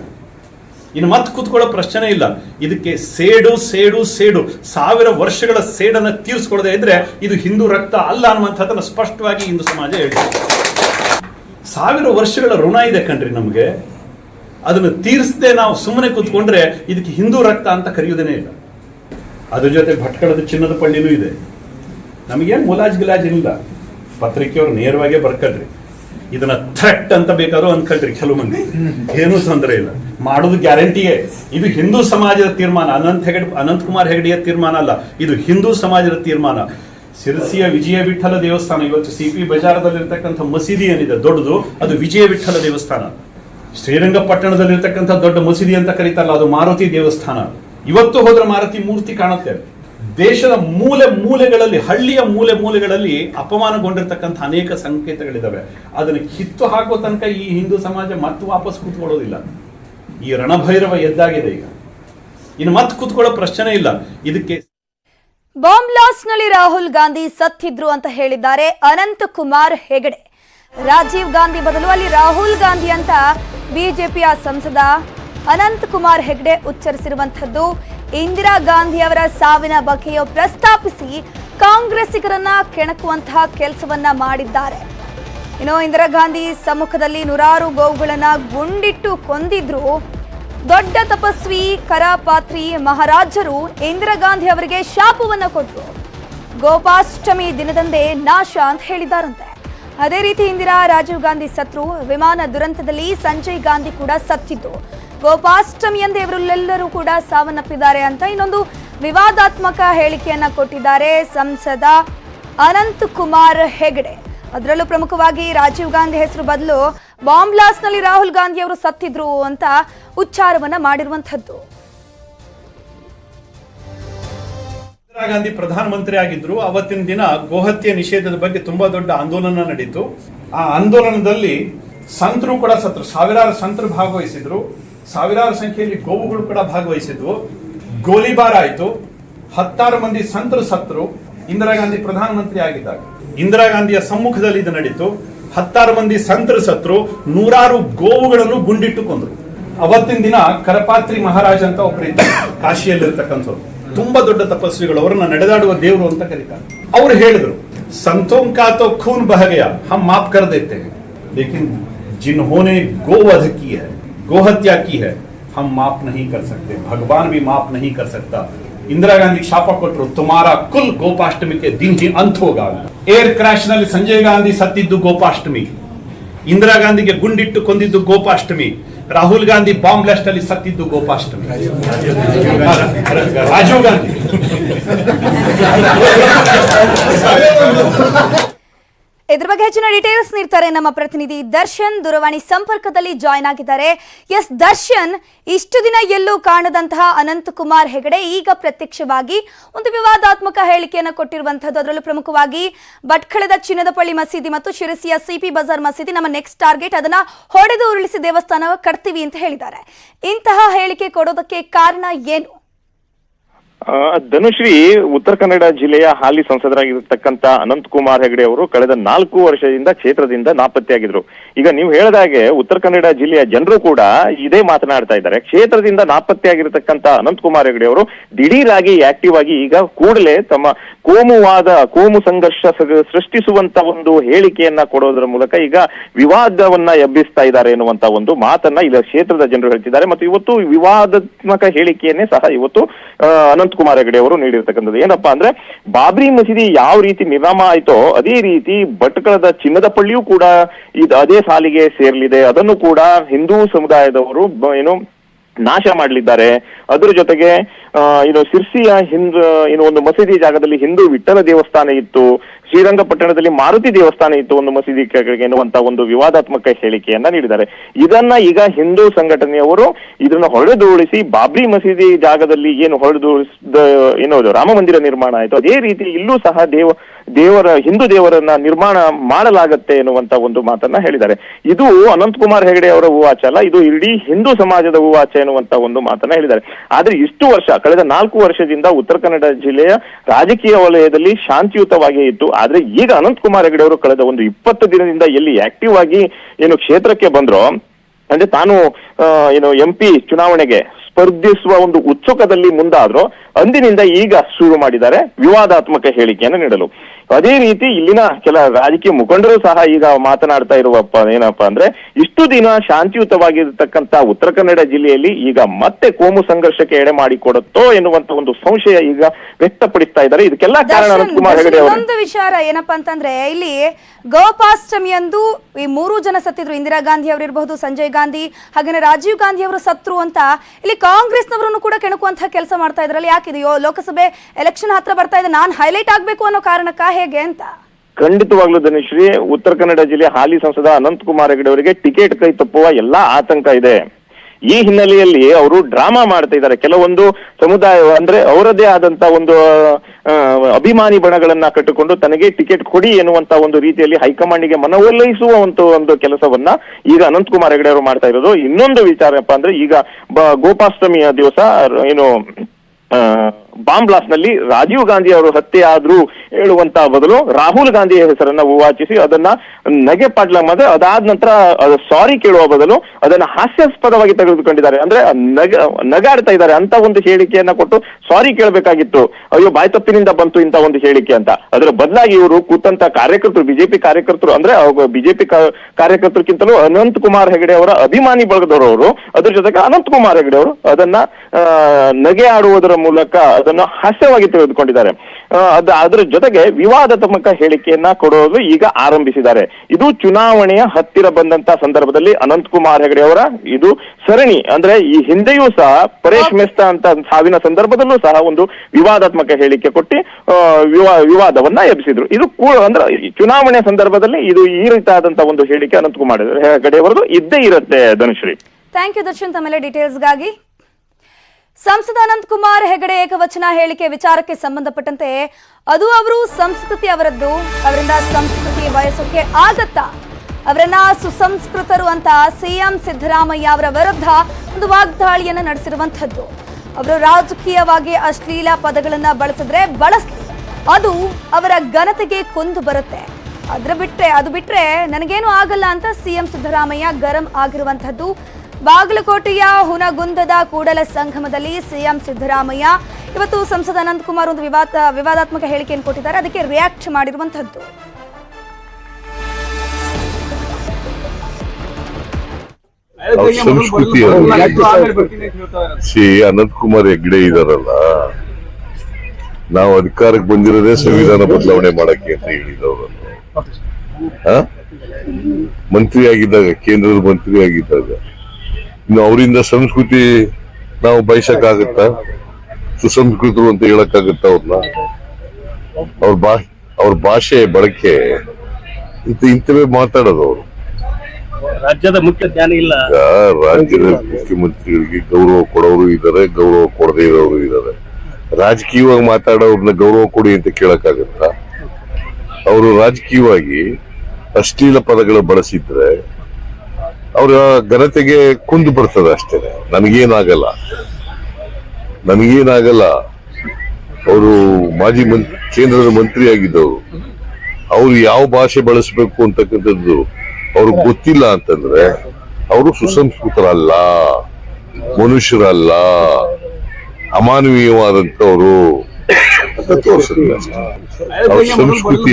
ಇನ್ನು ಮತ್ತೆ ಕೂತ್ಕೊಳ್ಳೋ ಪ್ರಶ್ನೆ ಇಲ್ಲ. ಇದಕ್ಕೆ ಸೇಡು ಸೇಡು ಸೇಡು. ಸಾವಿರ ವರ್ಷಗಳ ಸೇಡನ್ನ ತೀರಿಸ್ಕೊಳ್ಳದೆ ಇದ್ರೆ ಇದು ಹಿಂದೂ ರಕ್ತ ಅಲ್ಲ ಅನ್ನುವಂಥದ್ದನ್ನು ಸ್ಪಷ್ಟವಾಗಿ ಹಿಂದೂ ಸಮಾಜ ಹೇಳಿದೆ ಸಾವಿರ ವರ್ಷಗಳ ಋಣ ಇದೆ ಕಣ್ರಿ ನಮಗೆ. ಅದನ್ನು ತೀರಿಸದೆ ನಾವು ಸುಮ್ಮನೆ ಕೂತ್ಕೊಂಡ್ರೆ ಇದಕ್ಕೆ ಹಿಂದೂ ರಕ್ತ ಅಂತ ಕರೆಯುವುದೇ ಇಲ್ಲ. ಅದ್ರ ಜೊತೆ ಭಟ್ಕಳದ ಚಿನ್ನದ ಪಳ್ಳಿನೂ ಇದೆ. ನಮಗೇನು ಮುಲಾಜ್ ಗಿಲಾಜ್ ಇಲ್ಲ. ಪತ್ರಿಕೆಯವರು ನೇರವಾಗೇ ಬರ್ಕಳ್ರಿ. ಇದನ್ನ ಥ್ರೆಟ್ ಅಂತ ಬೇಕಾದ್ರೂ ಅನ್ಕೊಳ್ರಿ ಕೆಲವು ಮಂದಿ. ಏನೂ ತೊಂದರೆ ಇಲ್ಲ. ಮಾಡೋದು ಗ್ಯಾರಂಟಿಯೇ. ಇದು ಹಿಂದೂ ಸಮಾಜದ ತೀರ್ಮಾನ. ಅನಂತ್ ಹೆಗಡೆ, ಅನಂತ್ ಕುಮಾರ್ ಹೆಗಡೆಯ ತೀರ್ಮಾನ ಅಲ್ಲ. ಇದು ಹಿಂದೂ ಸಮಾಜದ ತೀರ್ಮಾನ. ಸಿರಸಿಯ ವಿಜಯ ವಿಠಲ ದೇವಸ್ಥಾನ. ಇವತ್ತು ಸಿ ಪಿ ಬಜಾರದಲ್ಲಿರ್ತಕ್ಕಂಥ ಮಸೀದಿ ಏನಿದೆ ದೊಡ್ಡದು, ಅದು ವಿಜಯ ವಿಠಲ ದೇವಸ್ಥಾನ. ಶ್ರೀರಂಗಪಟ್ಟಣದಲ್ಲಿರ್ತಕ್ಕಂಥ ದೊಡ್ಡ ಮಸೀದಿ ಅಂತ ಕರೀತಾರಲ್ಲ, ಅದು ಮಾರುತಿ ದೇವಸ್ಥಾನ. ಇವತ್ತು ಹೋದ್ರೆ ಮಾರುತಿ ಮೂರ್ತಿ ಕಾಣುತ್ತೆ. ದೇಶದ ಮೂಲೆ ಮೂಲೆಗಳಲ್ಲಿ, ಹಳ್ಳಿಯ ಮೂಲೆ ಮೂಲೆಗಳಲ್ಲಿ ಅಪಮಾನಗೊಂಡಿರ್ತಕ್ಕಂಥ ಅನೇಕ ಸಂಕೇತಗಳಿದ್ದಾವೆ ಅದನ್ನು ಕಿತ್ತು ಹಾಕೋ ತನಕ ಈ ಹಿಂದೂ ಸಮಾಜ ಮತ್ತೆ ವಾಪಸ್ ಕೂತ್ಕೊಳ್ಳೋದಿಲ್ಲ. ಈ ರಣಭೈರವ ಎದ್ದಾಗಿದೆ ಈಗ. ಇನ್ನು ಮತ್ತೆ ಕೂತ್ಕೊಳ್ಳೋ ಪ್ರಶ್ನೆ ಇಲ್ಲ. ಇದಕ್ಕೆ ಬಾಂಬ್ ಬ್ಲಾಸ್ಟ್ನಲ್ಲಿ ರಾಹುಲ್ ಗಾಂಧಿ ಸತ್ತಿದ್ರು ಅಂತ ಹೇಳಿದ್ದಾರೆ ಅನಂತ ಕುಮಾರ್ ಹೆಗಡೆ. ರಾಜೀವ್ ಗಾಂಧಿ ಬದಲು ಅಲ್ಲಿ ರಾಹುಲ್ ಗಾಂಧಿ ಅಂತ ಬಿಜೆಪಿಯ ಸಂಸದ ಅನಂತ್ ಕುಮಾರ್ ಹೆಗಡೆ ಉಚ್ಚರಿಸಿರುವಂಥದ್ದು. ಇಂದಿರಾ ಗಾಂಧಿ ಅವರ ಸಾವಿನ ಬಗ್ಗೆಯೂ ಪ್ರಸ್ತಾಪಿಸಿ ಕಾಂಗ್ರೆಸ್ಸಿಗರನ್ನ ಕೆಣಕುವಂತಹ ಕೆಲಸವನ್ನ ಮಾಡಿದ್ದಾರೆ. ಇನ್ನು ಇಂದಿರಾ ಗಾಂಧಿ ಸಮ್ಮುಖದಲ್ಲಿ ನೂರಾರು ಗೋವುಗಳನ್ನ ಗುಂಡಿಟ್ಟು ಕೊಂದಿದ್ರು. ದೊಡ್ಡ ತಪಸ್ವಿ ಕರಾಪಾತ್ರಿ ಮಹಾರಾಜರು ಇಂದಿರಾ ಗಾಂಧಿ ಅವರಿಗೆ ಶಾಪವನ್ನ ಕೊಟ್ಟರು ಗೋಪಾಷ್ಟಮಿ ದಿನದಂದೇ ನಾಶ ಅಂತ ಹೇಳಿದಾರಂತೆ ಅದೇ ರೀತಿ ಇಂದಿರಾ ರಾಜೀವ್ ಗಾಂಧಿ ಸತ್ರು ವಿಮಾನ ದುರಂತದಲ್ಲಿ ಸಂಜಯ್ ಗಾಂಧಿ ಕೂಡ ಸತ್ತಿದ್ದು. ಗೋಪಾಷ್ಟಮಿಯಂದೇ ಇವರೆಲ್ಲರೂ ಕೂಡ ಸಾವನ್ನಪ್ಪಿದ್ದಾರೆ ಅಂತ ಇನ್ನೊಂದು ವಿವಾದಾತ್ಮಕ ಹೇಳಿಕೆಯನ್ನ ಕೊಟ್ಟಿದ್ದಾರೆ ಸಂಸದ ಅನಂತ್ ಕುಮಾರ್ ಹೆಗಡೆ. ಅದರಲ್ಲೂ ಪ್ರಮುಖವಾಗಿ ರಾಜೀವ್ ಗಾಂಧಿ ಹೆಸರು ಬದಲು ಬಾಂಬ್ ರಾಹುಲ್ ಗಾಂಧಿ ಅವರು ಸತ್ತಿದ್ರು ಅಂತ ಉಚ್ಚಾರವನ್ನ ಮಾಡಿರುವಂಥದ್ದು. ಇಂದಿರಾ ಗಾಂಧಿ ಪ್ರಧಾನಮಂತ್ರಿ ಆಗಿದ್ರು ಅವತ್ತಿನ ದಿನ ಗೋಹತ್ಯೆ ನಿಷೇಧದ ಬಗ್ಗೆ ತುಂಬಾ ದೊಡ್ಡ ಆಂದೋಲನ ನಡೀತು ಆ ಆಂದೋಲನದಲ್ಲಿ ಸಂತರು ಕೂಡ ಸತ್ರು, ಸಾವಿರಾರು ಸಂತರು ಭಾಗವಹಿಸಿದ್ರು. ಸಾವಿರಾರು ಸಂಖ್ಯೆಯಲ್ಲಿ ಗೋವುಗಳು ಕೂಡ ಭಾಗವಹಿಸಿದ್ವು. ಗೋಲಿಬಾರ್ ಆಯಿತು. ಹತ್ತಾರು ಮಂದಿ ಸಂತರು ಸತ್ರು ಇಂದಿರಾ ಗಾಂಧಿ ಪ್ರಧಾನಮಂತ್ರಿ ಆಗಿದ್ದಾಗ. ಇಂದಿರಾ ಗಾಂಧಿಯ ಸಮ್ಮುಖದಲ್ಲಿ ಇದು ನಡೀತು. ಹತ್ತಾರು ಮಂದಿ ಸಂತರು ಸತ್ರು, ನೂರಾರು ಗೋವುಗಳನ್ನು ಗುಂಡಿಟ್ಟು ಕೊಂದ್ರು. ಅವತ್ತಿನ ದಿನ ಕರಪಾತ್ರಿ ಮಹಾರಾಜ್ ಅಂತ ಒಬ್ಬರು ಕಾಶಿಯಲ್ಲಿರ್ತಕ್ಕಂಥವ್ರು. ತುಂಬಾ ದೊಡ್ಡ ತಪಸ್ವಿಗಳು ಅವರನ್ನ ನಡೆದಾಡುವ ದೇವರು ಅಂತ ಕರೀತಾರೆ ಅವ್ರು ಹೇಳಿದ್ರು ಸಂತೋಂ ಕಾ ತೋ ಖೂನ್ ಬಹ ಗಯಾ ಹಮ್ ಮಾಫ್ ಕರ್ ದೇತೆ हैं लेकिन जिन्होंने गोवध की है गोहत्या की है हम माफ नहीं कर सकते भगवान भी माफ नहीं कर सकता ಇಂದಿರಾ ಗಾಂಧಿ ಶಾಪ ಕೊಟ್ಟರು ತುಮಾರ ಕುಲ್ ಗೋಪಾಷ್ಟಮಿಗೆ ದಿನ ಹಿ ಅಂತ್ ಹೋಗ ಏರ್ ಕ್ರಾಶ್ ನಲ್ಲಿ ಸಂಜಯ್ ಗಾಂಧಿ ಸತ್ತಿದ್ದು ಗೋಪಾಷ್ಟಮಿ ಇಂದಿರಾ ಗಾಂಧಿಗೆ ಗುಂಡಿಟ್ಟು ಕೊಂದಿದ್ದು ಗೋಪಾಷ್ಟಮಿ ರಾಹುಲ್ ಗಾಂಧಿ ಬಾಂಬ್ ಬ್ಲಾಸ್ಟ್ ಅಲ್ಲಿ ಸತ್ತಿದ್ದು ಗೋಪಾಷ್ಟಮಿ. ರಾಜೀವ್ ಗಾಂಧಿ. ಇದ್ರ ಬಗ್ಗೆ ಹೆಚ್ಚಿನ ಡೀಟೇಲ್ಸ್ ನೀಡ್ತಾರೆ ನಮ್ಮ ಪ್ರತಿನಿಧಿ ದರ್ಶನ್. ದೂರವಾಣಿ ಸಂಪರ್ಕದಲ್ಲಿ ಜಾಯ್ನ್ ಆಗಿದ್ದಾರೆ. ಎಸ್ ದರ್ಶನ್, ಇಷ್ಟು ದಿನ ಎಲ್ಲೂ ಕಾಣದಂತಹ ಅನಂತಕುಮಾರ್ ಹೆಗಡೆ ಈಗ ಪ್ರತ್ಯಕ್ಷವಾಗಿ ಒಂದು ವಿವಾದಾತ್ಮಕ ಹೇಳಿಕೆಯನ್ನು ಕೊಟ್ಟಿರುವಂತಹದ್ದು. ಅದರಲ್ಲೂ ಪ್ರಮುಖವಾಗಿ ಭಟ್ಕಳದ ಚಿನ್ನದಪಳ್ಳಿ ಮಸೀದಿ ಮತ್ತು ಶಿರಸಿಯ ಸಿಪಿ ಬಜಾರ್ ಮಸೀದಿ ನಮ್ಮ ನೆಕ್ಸ್ಟ್ ಟಾರ್ಗೆಟ್ ಅದನ್ನ ಹೊಡೆದು ಉರುಳಿಸಿ ದೇವಸ್ಥಾನ ಕಟ್ತೀವಿ ಅಂತ ಹೇಳಿದ್ದಾರೆ. ಇಂತಹ ಹೇಳಿಕೆ ಕೊಡೋದಕ್ಕೆ ಕಾರಣ ಏನು? ಧನುಶ್ರೀ ಉತ್ತರ ಕನ್ನಡ ಜಿಲ್ಲೆಯ ಹಾಲಿ ಸಂಸದರಾಗಿರ್ತಕ್ಕಂತ ಅನಂತ್ ಕುಮಾರ್ ಹೆಗಡೆ ಅವರು ಕಳೆದ ನಾಲ್ಕು ವರ್ಷದಿಂದ ಕ್ಷೇತ್ರದಿಂದ ನಾಪತ್ತೆಯಾಗಿದ್ರು ಈಗ ನೀವು ಹೇಳಿದಾಗೆ ಉತ್ತರ ಕನ್ನಡ ಜಿಲ್ಲೆಯ ಜನರು ಕೂಡ ಇದೇ ಮಾತನಾಡ್ತಾ ಇದ್ದಾರೆ. ಕ್ಷೇತ್ರದಿಂದ ನಾಪತ್ತೆಯಾಗಿರ್ತಕ್ಕಂತ ಅನಂತ್ ಕುಮಾರ್ ಹೆಗಡೆ ಅವರು ದಿಢೀರಾಗಿ ಆಕ್ಟಿವ್ ಆಗಿ ಈಗ ಕೂಡಲೇ ತಮ್ಮ ಕೋಮುವಾದ ಕೋಮು ಸಂಘರ್ಷ ಸೃಷ್ಟಿಸುವಂತ ಒಂದು ಹೇಳಿಕೆಯನ್ನ ಕೊಡೋದ್ರ ಮೂಲಕ ಈಗ ವಿವಾದವನ್ನ ಎಬ್ಬಿಸ್ತಾ ಇದ್ದಾರೆ ಎನ್ನುವಂತ ಒಂದು ಮಾತನ್ನ ಇಲ್ಲಿ ಕ್ಷೇತ್ರದ ಜನರು ಹೇಳ್ತಿದ್ದಾರೆ. ಮತ್ತು ಇವತ್ತು ವಿವಾದಾತ್ಮಕ ಹೇಳಿಕೆಯನ್ನೇ ಸಹ ಇವತ್ತು ಆ, ಅನಂತ್ ಕುಮಾರ್ ಹೆಗಡೆ ಅವರು ನೀಡಿರ್ತಕ್ಕಂಥದ್ದು. ಏನಪ್ಪಾ ಅಂದ್ರೆ ಬಾಬ್ರಿ ಮಸೀದಿ ಯಾವ ರೀತಿ ನಿರ್ನಾಮ ಆಯ್ತೋ ಅದೇ ರೀತಿ ಭಟ್ಕಳದ ಚಿನ್ನದ ಪಳ್ಳಿಯೂ ಕೂಡ ಇದು ಅದೇ ಸಾಲಿಗೆ ಸೇರ್ಲಿದೆ. ಅದನ್ನು ಕೂಡ ಹಿಂದೂ ಸಮುದಾಯದವರು ಏನು, ನಾಶ ಮಾಡಲಿದ್ದಾರೆ. ಅದರ ಜೊತೆಗೆ ಏನು ಸಿರ್ಸಿಯ ಹಿಂದೂ ಏನು ಒಂದು ಮಸೀದಿ ಜಾಗದಲ್ಲಿ ಹಿಂದೂ ವಿಠ್ಠಲ ದೇವಸ್ಥಾನ ಇತ್ತು. ಶ್ರೀರಂಗಪಟ್ಟಣದಲ್ಲಿ ಮಾರುತಿ ದೇವಸ್ಥಾನ ಇತ್ತು ಒಂದು ಮಸೀದಿ ಕೆಳಗೆ ಎನ್ನುವಂತ ಒಂದು ವಿವಾದಾತ್ಮಕ ಹೇಳಿಕೆಯನ್ನ ನೀಡಿದ್ದಾರೆ. ಇದನ್ನ ಈಗ ಹಿಂದೂ ಸಂಘಟನೆಯವರು ಇದನ್ನ ಹೊಡೆದುರುಳಿಸಿ ಬಾಬ್ರಿ ಮಸೀದಿ ಜಾಗದಲ್ಲಿ ಏನು ಹೊಡೆದುರುಳಿಸಿದ ಏನು ರಾಮ ಮಂದಿರ ನಿರ್ಮಾಣ ಆಯ್ತು, ಅದೇ ರೀತಿ ಇಲ್ಲೂ ಸಹ ದೇವ ದೇವರ, ಹಿಂದೂ ದೇವರನ್ನ ನಿರ್ಮಾಣ ಮಾಡಲಾಗತ್ತೆ ಎನ್ನುವಂತ ಒಂದು ಮಾತನ್ನ ಹೇಳಿದ್ದಾರೆ. ಇದು ಅನಂತಕುಮಾರ್ ಹೆಗಡೆ ಅವರ ಹೂವಾಚ ಅಲ್ಲ, ಇದು ಇಡೀ ಹಿಂದೂ ಸಮಾಜದ ಹೂವಾಚ ಎನ್ನುವಂತ ಒಂದು ಮಾತನ್ನ ಹೇಳಿದ್ದಾರೆ. ಆದ್ರೆ ಇಷ್ಟು ವರ್ಷ, ಕಳೆದ ನಾಲ್ಕು ವರ್ಷದಿಂದ ಉತ್ತರ ಕನ್ನಡ ಜಿಲ್ಲೆಯ ರಾಜಕೀಯ ವಲಯದಲ್ಲಿ ಶಾಂತಿಯುತವಾಗಿಯೇ ಇತ್ತು. ಆದ್ರೆ ಈಗ ಅನಂತಕುಮಾರ್ ಹೆಗಡೆ ಅವರು ಕಳೆದ ಒಂದು ಇಪ್ಪತ್ತು ದಿನದಿಂದ ಎಲ್ಲಿ ಆಕ್ಟಿವ್ ಆಗಿ ಏನು ಕ್ಷೇತ್ರಕ್ಕೆ ಬಂದ್ರೋ, ಅಂದ್ರೆ ತಾನು ಏನು ಎಂ ಪಿ ಚುನಾವಣೆಗೆ ಸ್ಪರ್ಧಿಸುವ ಒಂದು ಉತ್ಸುಕದಲ್ಲಿ ಮುಂದಾದ್ರು ಅಂದಿನಿಂದ ಈಗ ಶುರು ಮಾಡಿದ್ದಾರೆ ವಿವಾದಾತ್ಮಕ ಹೇಳಿಕೆಯನ್ನು ನೀಡಲು. ಅದೇ ರೀತಿ ಇಲ್ಲಿನ ಕೆಲ ರಾಜಕೀಯ ಮುಖಂಡರು ಸಹ ಈಗ ಮಾತನಾಡ್ತಾ ಇರುವಪ್ಪ ಏನಪ್ಪಾ ಅಂದ್ರೆ ಇಷ್ಟು ದಿನ ಶಾಂತಿಯುತವಾಗಿರ್ತಕ್ಕಂತ ಉತ್ತರ ಕನ್ನಡ ಜಿಲ್ಲೆಯಲ್ಲಿ ಈಗ ಮತ್ತೆ ಕೋಮು ಸಂಘರ್ಷಕ್ಕೆ ಎಡೆ ಮಾಡಿಕೊಡುತ್ತೋ ಎನ್ನುವಂತ ಒಂದು ಸಂಶಯ ಈಗ ವ್ಯಕ್ತಪಡಿಸ್ತಾ ಇದ್ದಾರೆ. ಇದಕ್ಕೆಲ್ಲ ಕಾರಣ ಅನಂತಕುಮಾರ್ ಕುಮಾರ್ ಹೆಗಡೆ ಅವರು. ವಿಚಾರ ಏನಪ್ಪಾ ಅಂತಂದ್ರೆ ಇಲ್ಲಿ ಗೋಪಾಷ್ಟಮಿಯಂದು ಈ ಮೂರು ಜನ ಸತ್ತಿದ್ರು. ಇಂದಿರಾ ಗಾಂಧಿ ಅವರಿರಬಹುದು ಸಂಜಯ್ ಗಾಂಧಿ ಹಾಗೇನೆ ರಾಜೀವ್ ಗಾಂಧಿ ಅವರು ಸತ್ರು ಅಂತ ಇಲ್ಲಿ ಕಾಂಗ್ರೆಸ್ನವರನ್ನು ಕೂಡ ಕೆಣಕುವಂತಹ ಕೆಲಸ ಮಾಡ್ತಾ ಇದ್ರಲ್ಲಿ. ಯಾಕಿದೆಯೋ ಲೋಕಸಭೆ ಎಲೆಕ್ಷನ್ ಹತ್ರ ಬರ್ತಾ ಇದೆ, ನಾನ್ ಹೈಲೈಟ್ ಆಗ್ಬೇಕು ಅನ್ನೋ ಕಾರಣಕ್ಕ ಹೇಗೆ ಅಂತ? ಖಂಡಿತವಾಗ್ಲೂ ಧನುಶ್ರೀ ಉತ್ತರ ಕನ್ನಡ ಜಿಲ್ಲೆ ಹಾಲಿ ಸಂಸದ ಅನಂತ್ ಕುಮಾರ್ ಹೆಗಡೆ ಅವರಿಗೆ ಟಿಕೆಟ್ ಕೈ ತಪ್ಪುವ ಎಲ್ಲಾ ಆತಂಕ ಇದೆ. ಈ ಹಿನ್ನೆಲೆಯಲ್ಲಿ ಅವರು ಡ್ರಾಮಾ ಮಾಡ್ತಾ ಇದ್ದಾರೆ. ಕೆಲವೊಂದು ಸಮುದಾಯ ಅಂದ್ರೆ ಅವರದೇ ಆದಂತ ಒಂದು ಅಭಿಮಾನಿ ಬಣಗಳನ್ನ ಕಟ್ಟಿಕೊಂಡು ತನಗೆ ಟಿಕೆಟ್ ಕೊಡಿ ಎನ್ನುವಂತ ಒಂದು ರೀತಿಯಲ್ಲಿ ಹೈಕಮಾಂಡ್ಗೆ ಮನವೊಲಿಸುವ ಒಂದು ಒಂದು ಕೆಲಸವನ್ನ ಈಗ ಅನಂತ್ ಕುಮಾರ್ ಹೆಗಡೆ ಅವರು ಮಾಡ್ತಾ ಇರೋದು. ಇನ್ನೊಂದು ವಿಚಾರ ಅಂದ್ರೆ ಈಗ ಗೋಪಾಷ್ಟಮಿಯ ದಿವಸ ಏನು ಆ, ಬಾಂಬ್ ಬ್ಲಾಸ್ಟ್ನಲ್ಲಿ ರಾಜೀವ್ ಗಾಂಧಿ ಅವರು ಹತ್ಯೆ ಆದ್ರು ಹೇಳುವಂತ ಬದಲು ರಾಹುಲ್ ಗಾಂಧಿಯ ಹೆಸರನ್ನ ವಿವಾಚಿಸಿ ಅದನ್ನ ನಗೆ ಪಾಟ್ಲ ಮಾಡಿದ್ರೆ ಅದಾದ ನಂತರ ಸಾರಿ ಕೇಳುವ ಬದಲು ಅದನ್ನ ಹಾಸ್ಯಾಸ್ಪದವಾಗಿ ತೆಗೆದುಕೊಂಡಿದ್ದಾರೆ. ಅಂದ್ರೆ ನಗ, ನಗಾಡ್ತಾ ಇದ್ದಾರೆ ಅಂತ ಒಂದು ಹೇಳಿಕೆಯನ್ನ ಕೊಟ್ಟು ಸಾರಿ ಕೇಳಬೇಕಾಗಿತ್ತು. ಅಯ್ಯೋ, ಬಾಯ್ ತಪ್ಪಿನಿಂದ ಬಂತು ಇಂತ ಒಂದು ಹೇಳಿಕೆ ಅಂತ. ಅದರ ಬದಲಾಗಿ ಇವರು ಕೂತಂತ ಕಾರ್ಯಕರ್ತರು, ಬಿಜೆಪಿ ಕಾರ್ಯಕರ್ತರು, ಅಂದ್ರೆ ಬಿಜೆಪಿ ಕಾರ್ಯಕರ್ತರಿಗಿಂತಲೂ ಅನಂತ್ ಕುಮಾರ್ ಹೆಗಡೆ ಅವರ ಅಭಿಮಾನಿ ಬಳಗದವರು ಅದ್ರ ಜೊತೆಗೆ ಅನಂತ್ ಕುಮಾರ್ ಹೆಗಡೆ ಅವರು ಅದನ್ನ ನಗೆ ಆಡುವುದರ ಮೂಲಕ ಅದನ್ನು ಹಾಸ್ಯವಾಗಿ ತೆಗೆದುಕೊಂಡಿದ್ದಾರೆ. ಅದರ ಜೊತೆಗೆ ವಿವಾದಾತ್ಮಕ ಹೇಳಿಕೆಯನ್ನ ಕೊಡೋದು ಈಗ ಆರಂಭಿಸಿದ್ದಾರೆ. ಇದು ಚುನಾವಣೆಯ ಹತ್ತಿರ ಬಂದಂತ ಸಂದರ್ಭದಲ್ಲಿ ಅನಂತ್ ಕುಮಾರ್ ಹೆಗಡೆ ಅವರ ಇದು ಸರಣಿ. ಅಂದ್ರೆ ಈ ಹಿಂದೆಯೂ ಸಹ ಪರೇಶ್ ಮೆಸ್ತಾ ಅಂತ ಸಾವಿನ ಸಂದರ್ಭದಲ್ಲೂ ಸಹ ಒಂದು ವಿವಾದಾತ್ಮಕ ಹೇಳಿಕೆ ಕೊಟ್ಟು ವಿವಾದವನ್ನ ಎಬ್ಬಿಸಿದ್ರು. ಇದು ಅಂದ್ರೆ ಚುನಾವಣೆ ಸಂದರ್ಭದಲ್ಲಿ ಇದು ಈ ರೀತಿಯಾದಂತಹ ಒಂದು ಹೇಳಿಕೆ ಅನಂತಕುಮಾರ್ ಹೆಗಡೆ ಅವರದು. ಇದ್ದೇ ಇರುತ್ತೆ ಧನುಶ್ರೀ. Thank you Darshan. ತಮ್ಮೆಲ್ಲ ಡೀಟೇಲ್ಸ್ಗಾಗಿ ಸಂಸದ ಅನಂತಕುಮಾರ್ ಹೆಗಡೆ ಏಕವಚನ ಹೇಳಿಕೆ ವಿಚಾರಕ್ಕೆ ಸಂಬಂಧಪಟ್ಟಂತೆ ಅದು ಅವರು ಸಂಸ್ಕೃತಿ ಅವರದ್ದು. ಅವರಿಂದ ಸಂಸ್ಕೃತಿ ಬಯಸೋಕೆ ಆಗತ್ತಾ ಅವರನ್ನ ಸುಸಂಸ್ಕೃತರು ಅಂತ ಸಿಎಂ ಸಿದ್ದರಾಮಯ್ಯ ಅವರ ವಿರುದ್ಧ ಒಂದು ವಾಗ್ದಾಳಿಯನ್ನ ನಡೆಸಿರುವಂತದ್ದು ಅವರು ರಾಜಕೀಯವಾಗಿ ಅಶ್ಲೀಲ ಪದಗಳನ್ನ ಬಳಸಿದ್ರೆ ಬಳಸ್ಲಿ. ಅದು ಅವರ ಘನತೆಗೆ ಕೊಂದು ಬರುತ್ತೆ. ಅದ್ರ ಬಿಟ್ರೆ, ಅದು ಬಿಟ್ರೆ ನನಗೇನು ಆಗಲ್ಲ ಅಂತ ಸಿಎಂ ಸಿದ್ದರಾಮಯ್ಯ ಗರಂ ಆಗಿರುವಂತದ್ದು ಬಾಗಲಕೋಟೆಯ ಹುನಗುಂದದ ಕೂಡಲ ಸಂಗಮದಲ್ಲಿ ಸಿಎಂ ಸಿದ್ದರಾಮಯ್ಯ ಇವತ್ತು ಸಂಸದ ಅನಂತಕುಮಾರ್ ಒಂದು ವಿವಾದ ವಿವಾದಾತ್ಮಕ ಹೇಳಿಕೆಯನ್ನು ಕೊಟ್ಟಿದ್ದಾರೆ. ಅದಕ್ಕೆ ರಿಯಾಕ್ಟ್ ಮಾಡಿರುವಂತಹದ್ದು ಸಂಸ್ಕೃತಿ ಶ್ರೀ ಅನಂತ್ ಕುಮಾರ್ ಹೆಗ್ಡೆ ಇದಾರಲ್ಲ ನಾವು ಅಧಿಕಾರಕ್ಕೆ ಬಂದಿರೋದೇ ಸಂವಿಧಾನ ಬದಲಾವಣೆ ಮಾಡಕ್ಕೆ ಅಂತ ಹೇಳಿದವರನ್ನು ಮಂತ್ರಿ ಆಗಿದ್ದಾಗ ಕೇಂದ್ರದ ಮಂತ್ರಿ ಆಗಿದ್ದಾಗ ಇನ್ನು ಅವರಿಂದ ಸಂಸ್ಕೃತಿ ನಾವು ಬಯಸಕ್ಕಾಗತ್ತ? ಸುಸಂಸ್ಕೃತರು ಅಂತ ಹೇಳಕ್ಕಾಗತ್ತ ಅವ್ರನ್ನ? ಅವ್ರ ಬಾ ಅವ್ರ ಭಾಷೆ ಬಳಕೆ ಇಂತ ಇಂಥವೇ ಮಾತಾಡೋದು ಅವರು. ರಾಜ್ಯದ ಮುಖ್ಯ ಜ್ಞಾನ ಇಲ್ಲ. ರಾಜ್ಯದ ಮುಖ್ಯಮಂತ್ರಿಗಳಿಗೆ ಗೌರವ ಕೊಡೋರು ಇದ್ದಾರೆ ಗೌರವ ಕೊಡದೇ ಇರೋರು ಇದ್ದಾರೆ ರಾಜಕೀಯವಾಗಿ ಮಾತಾಡೋರ್ನ ಗೌರವ ಕೊಡಿ ಅಂತ ಕೇಳಕ್ಕಾಗತ್ತ? ಅವರು ರಾಜಕೀಯವಾಗಿ ಅಶ್ಲೀಲ ಪದಗಳು ಬಳಸಿದ್ರೆ ಅವರ ಘನತೆಗೆ ಕುಂದು ಬರ್ತದೆ ಅಷ್ಟೇ. ನನಗೇನಾಗಲ್ಲ ನನಗೇನಾಗಲ್ಲ ಅವರು ಮಾಜಿ ಮಂತ್ರಿ ಕೇಂದ್ರದ ಮಂತ್ರಿ ಆಗಿದ್ದವರು ಅವರು ಯಾವ ಭಾಷೆ ಬಳಸಬೇಕು ಅಂತಕ್ಕಂಥದ್ದು ಅವ್ರಿಗೆ ಗೊತ್ತಿಲ್ಲ ಅಂತಂದ್ರೆ ಅವರು ಸುಸಂಸ್ಕೃತರಲ್ಲ. ಮನುಷ್ಯರಲ್ಲ. ಅಮಾನವೀಯವಾದಂಥವರು. ಅವ್ರ ಸಂಸ್ಕೃತಿ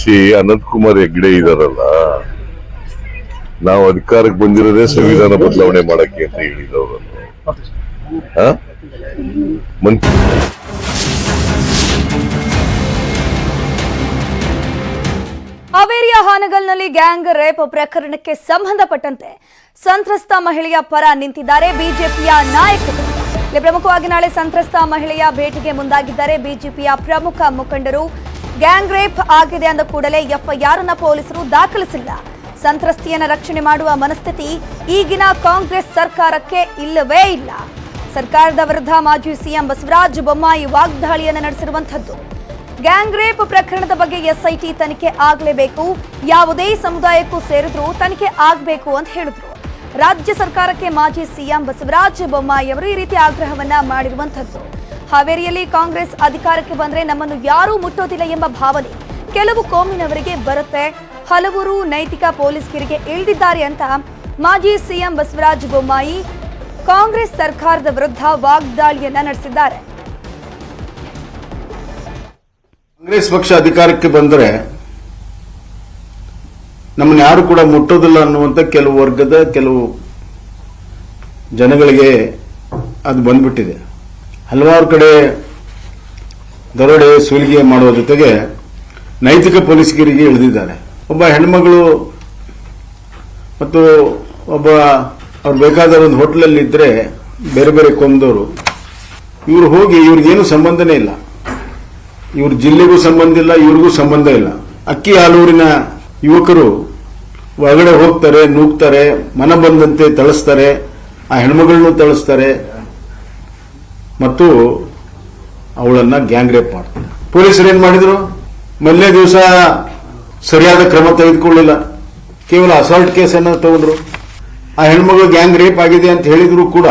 ಸಿ ಅನಂತ್ ಕುಮಾರ್ ಹೆಗ್ಡೆ ಇದಾರಲ್ಲ ನಾವು ಅಧಿಕಾರಕ್ಕೆ ಬಂದಿರೋದೇ ಸಂವಿಧಾನ ಬದಲಾವಣೆ ಮಾಡಕ್ಕೆ ಅಂತ ಹೇಳಿದವರು ಹಾವೇರಿಯ ಹಾನಗಲ್ನಲ್ಲಿ ಗ್ಯಾಂಗ್ ರೇಪ್ ಪ್ರಕರಣಕ್ಕೆ ಸಂಬಂಧಪಟ್ಟಂತೆ ಸಂತ್ರಸ್ತ ಮಹಿಳೆಯ ಪರ ನಿಂತಿದ್ದಾರೆ ಬಿಜೆಪಿಯ ನಾಯಕರು. ಇಲ್ಲಿ ಪ್ರಮುಖವಾಗಿ ನಾಳೆ ಸಂತ್ರಸ್ತ ಮಹಿಳೆಯ ಭೇಟಿಗೆ ಮುಂದಾಗಿದ್ದಾರೆ ಬಿಜೆಪಿಯ ಪ್ರಮುಖ ಮುಖಂಡರು. ಗ್ಯಾಂಗ್ ರೇಪ್ ಆಗಿದೆ ಅಂದ ಕೂಡಲೇ ಎಫ್ಐಆರ್ ಅನ್ನ ಪೊಲೀಸರು ದಾಖಲಿಸಿಲ್ಲ. ಸಂತ್ರಸ್ತಿಯನ್ನ ರಕ್ಷಣೆ ಮಾಡುವ ಮನಸ್ಥಿತಿ ಈಗಿನ ಕಾಂಗ್ರೆಸ್ ಸರ್ಕಾರಕ್ಕೆ ಇಲ್ಲವೇ ಇಲ್ಲ. ಸರ್ಕಾರದ ವಿರುದ್ಧ ಮಾಜಿ ಸಿಎಂ ಬಸವರಾಜ ಬೊಮ್ಮಾಯಿ ವಾಗ್ದಾಳಿಯನ್ನು ನಡೆಸಿರುವಂಥದ್ದು. ಗ್ಯಾಂಗ್ ರೇಪ್ ಪ್ರಕರಣದ ಬಗ್ಗೆ ಎಸ್ಐಟಿ ತನಿಖೆ ಆಗಲೇಬೇಕು. ಯಾವುದೇ ಸಮುದಾಯಕ್ಕೂ ಸೇರಿದ್ರೂ ತನಿಖೆ ಆಗಬೇಕು ಅಂತ ಹೇಳಿದ್ರು. ರಾಜ್ಯ ಸರ್ಕಾರಕ್ಕೆ ಮಾಜಿ ಸಿಎಂ ಬಸವರಾಜ ಬೊಮ್ಮಾಯಿ ಅವರು ಈ ರೀತಿ ಆಗ್ರಹವನ್ನ ಮಾಡಿರುವಂಥದ್ದು. ಹಾವೇರಿಯಲ್ಲಿ ಕಾಂಗ್ರೆಸ್ ಅಧಿಕಾರಕ್ಕೆ ಬಂದರೆ ನಮ್ಮನ್ನು ಯಾರೂ ಮುಟ್ಟೋದಿಲ್ಲ ಎಂಬ ಭಾವನೆ ಕೆಲವು ಕೋಮಿನವರಿಗೆ ಬರುತ್ತೆ. ಹಲವರು ನೈತಿಕ ಪೊಲೀಸ್ ಕಿರಿಗೆ ಇಳಿದಿದ್ದಾರೆ ಅಂತ ಮಾಜಿ ಸಿಎಂ ಬಸವರಾಜ ಬೊಮ್ಮಾಯಿ ಕಾಂಗ್ರೆಸ್ ಸರ್ಕಾರದ ವಿರುದ್ಧ ವಾಗ್ದಾಳಿಯನ್ನ ನಡೆಸಿದ್ದಾರೆ. ಕಾಂಗ್ರೆಸ್ ಪಕ್ಷ ಅಧಿಕಾರಕ್ಕೆ ಬಂದರೆ ನಮ್ಮನ್ನ ಯಾರು ಕೂಡ ಮುಟ್ಟೋದಿಲ್ಲ ಅನ್ನುವಂತ ಕೆಲವು ವರ್ಗದ ಕೆಲವು ಜನಗಳಿಗೆ ಅದು ಬಂದ್ಬಿಟ್ಟಿದೆ. ಹಲವಾರು ಕಡೆ ದರೋಡೆ, ಸುಲಿಗೆ ಮಾಡುವ ಜೊತೆಗೆ ನೈತಿಕ ಪೊಲೀಸ್ಗಿರಿಗೆ ಇಳಿದಿದ್ದಾರೆ. ಒಬ್ಬ ಹೆಣ್ಮಗಳು ಮತ್ತು ಒಬ್ಬ ಅವ್ರು ಬೇಕಾದ ಒಂದು ಹೋಟ್ಲಲ್ಲಿ ಇದ್ರೆ ಬೇರೆ ಬೇರೆ ಕೊಂದವರು. ಇವರು ಹೋಗಿ ಇವ್ರಿಗೇನು ಸಂಬಂಧನೇ ಇಲ್ಲ. ಇವ್ರ ಜಿಲ್ಲೆಗೂ ಸಂಬಂಧ ಇಲ್ಲ, ಇವ್ರಿಗೂ ಸಂಬಂಧ ಇಲ್ಲ. ಅಕ್ಕಿ ಹಾಲೂರಿನ ಯುವಕರು ಒಳಗಡೆ ಹೋಗ್ತಾರೆ, ನೂಗ್ತಾರೆ, ಮನ ಬಂದಂತೆ ತಳಿಸ್ತಾರೆ, ಆ ಹೆಣ್ಮಗಳನ್ನೂ ತಳಿಸ್ತಾರೆ ಮತ್ತು ಅವಳನ್ನ ಗ್ಯಾಂಗ್ ರೇಪ್ ಮಾಡ್ತಾರೆ. ಪೊಲೀಸರು ಏನ್ ಮಾಡಿದ್ರು? ಮೊನ್ನೆ ದಿವಸ ಸರಿಯಾದ ಕ್ರಮ ತೆಗೆದುಕೊಳ್ಳಿಲ್ಲ. ಕೇವಲ ಅಸಾಲ್ಟ್ ಕೇಸನ್ನು ತಗೊಂಡ್ರು. ಆ ಹೆಣ್ಮಗಳು ಗ್ಯಾಂಗ್ ರೇಪ್ ಆಗಿದೆ ಅಂತ ಹೇಳಿದ್ರು ಕೂಡ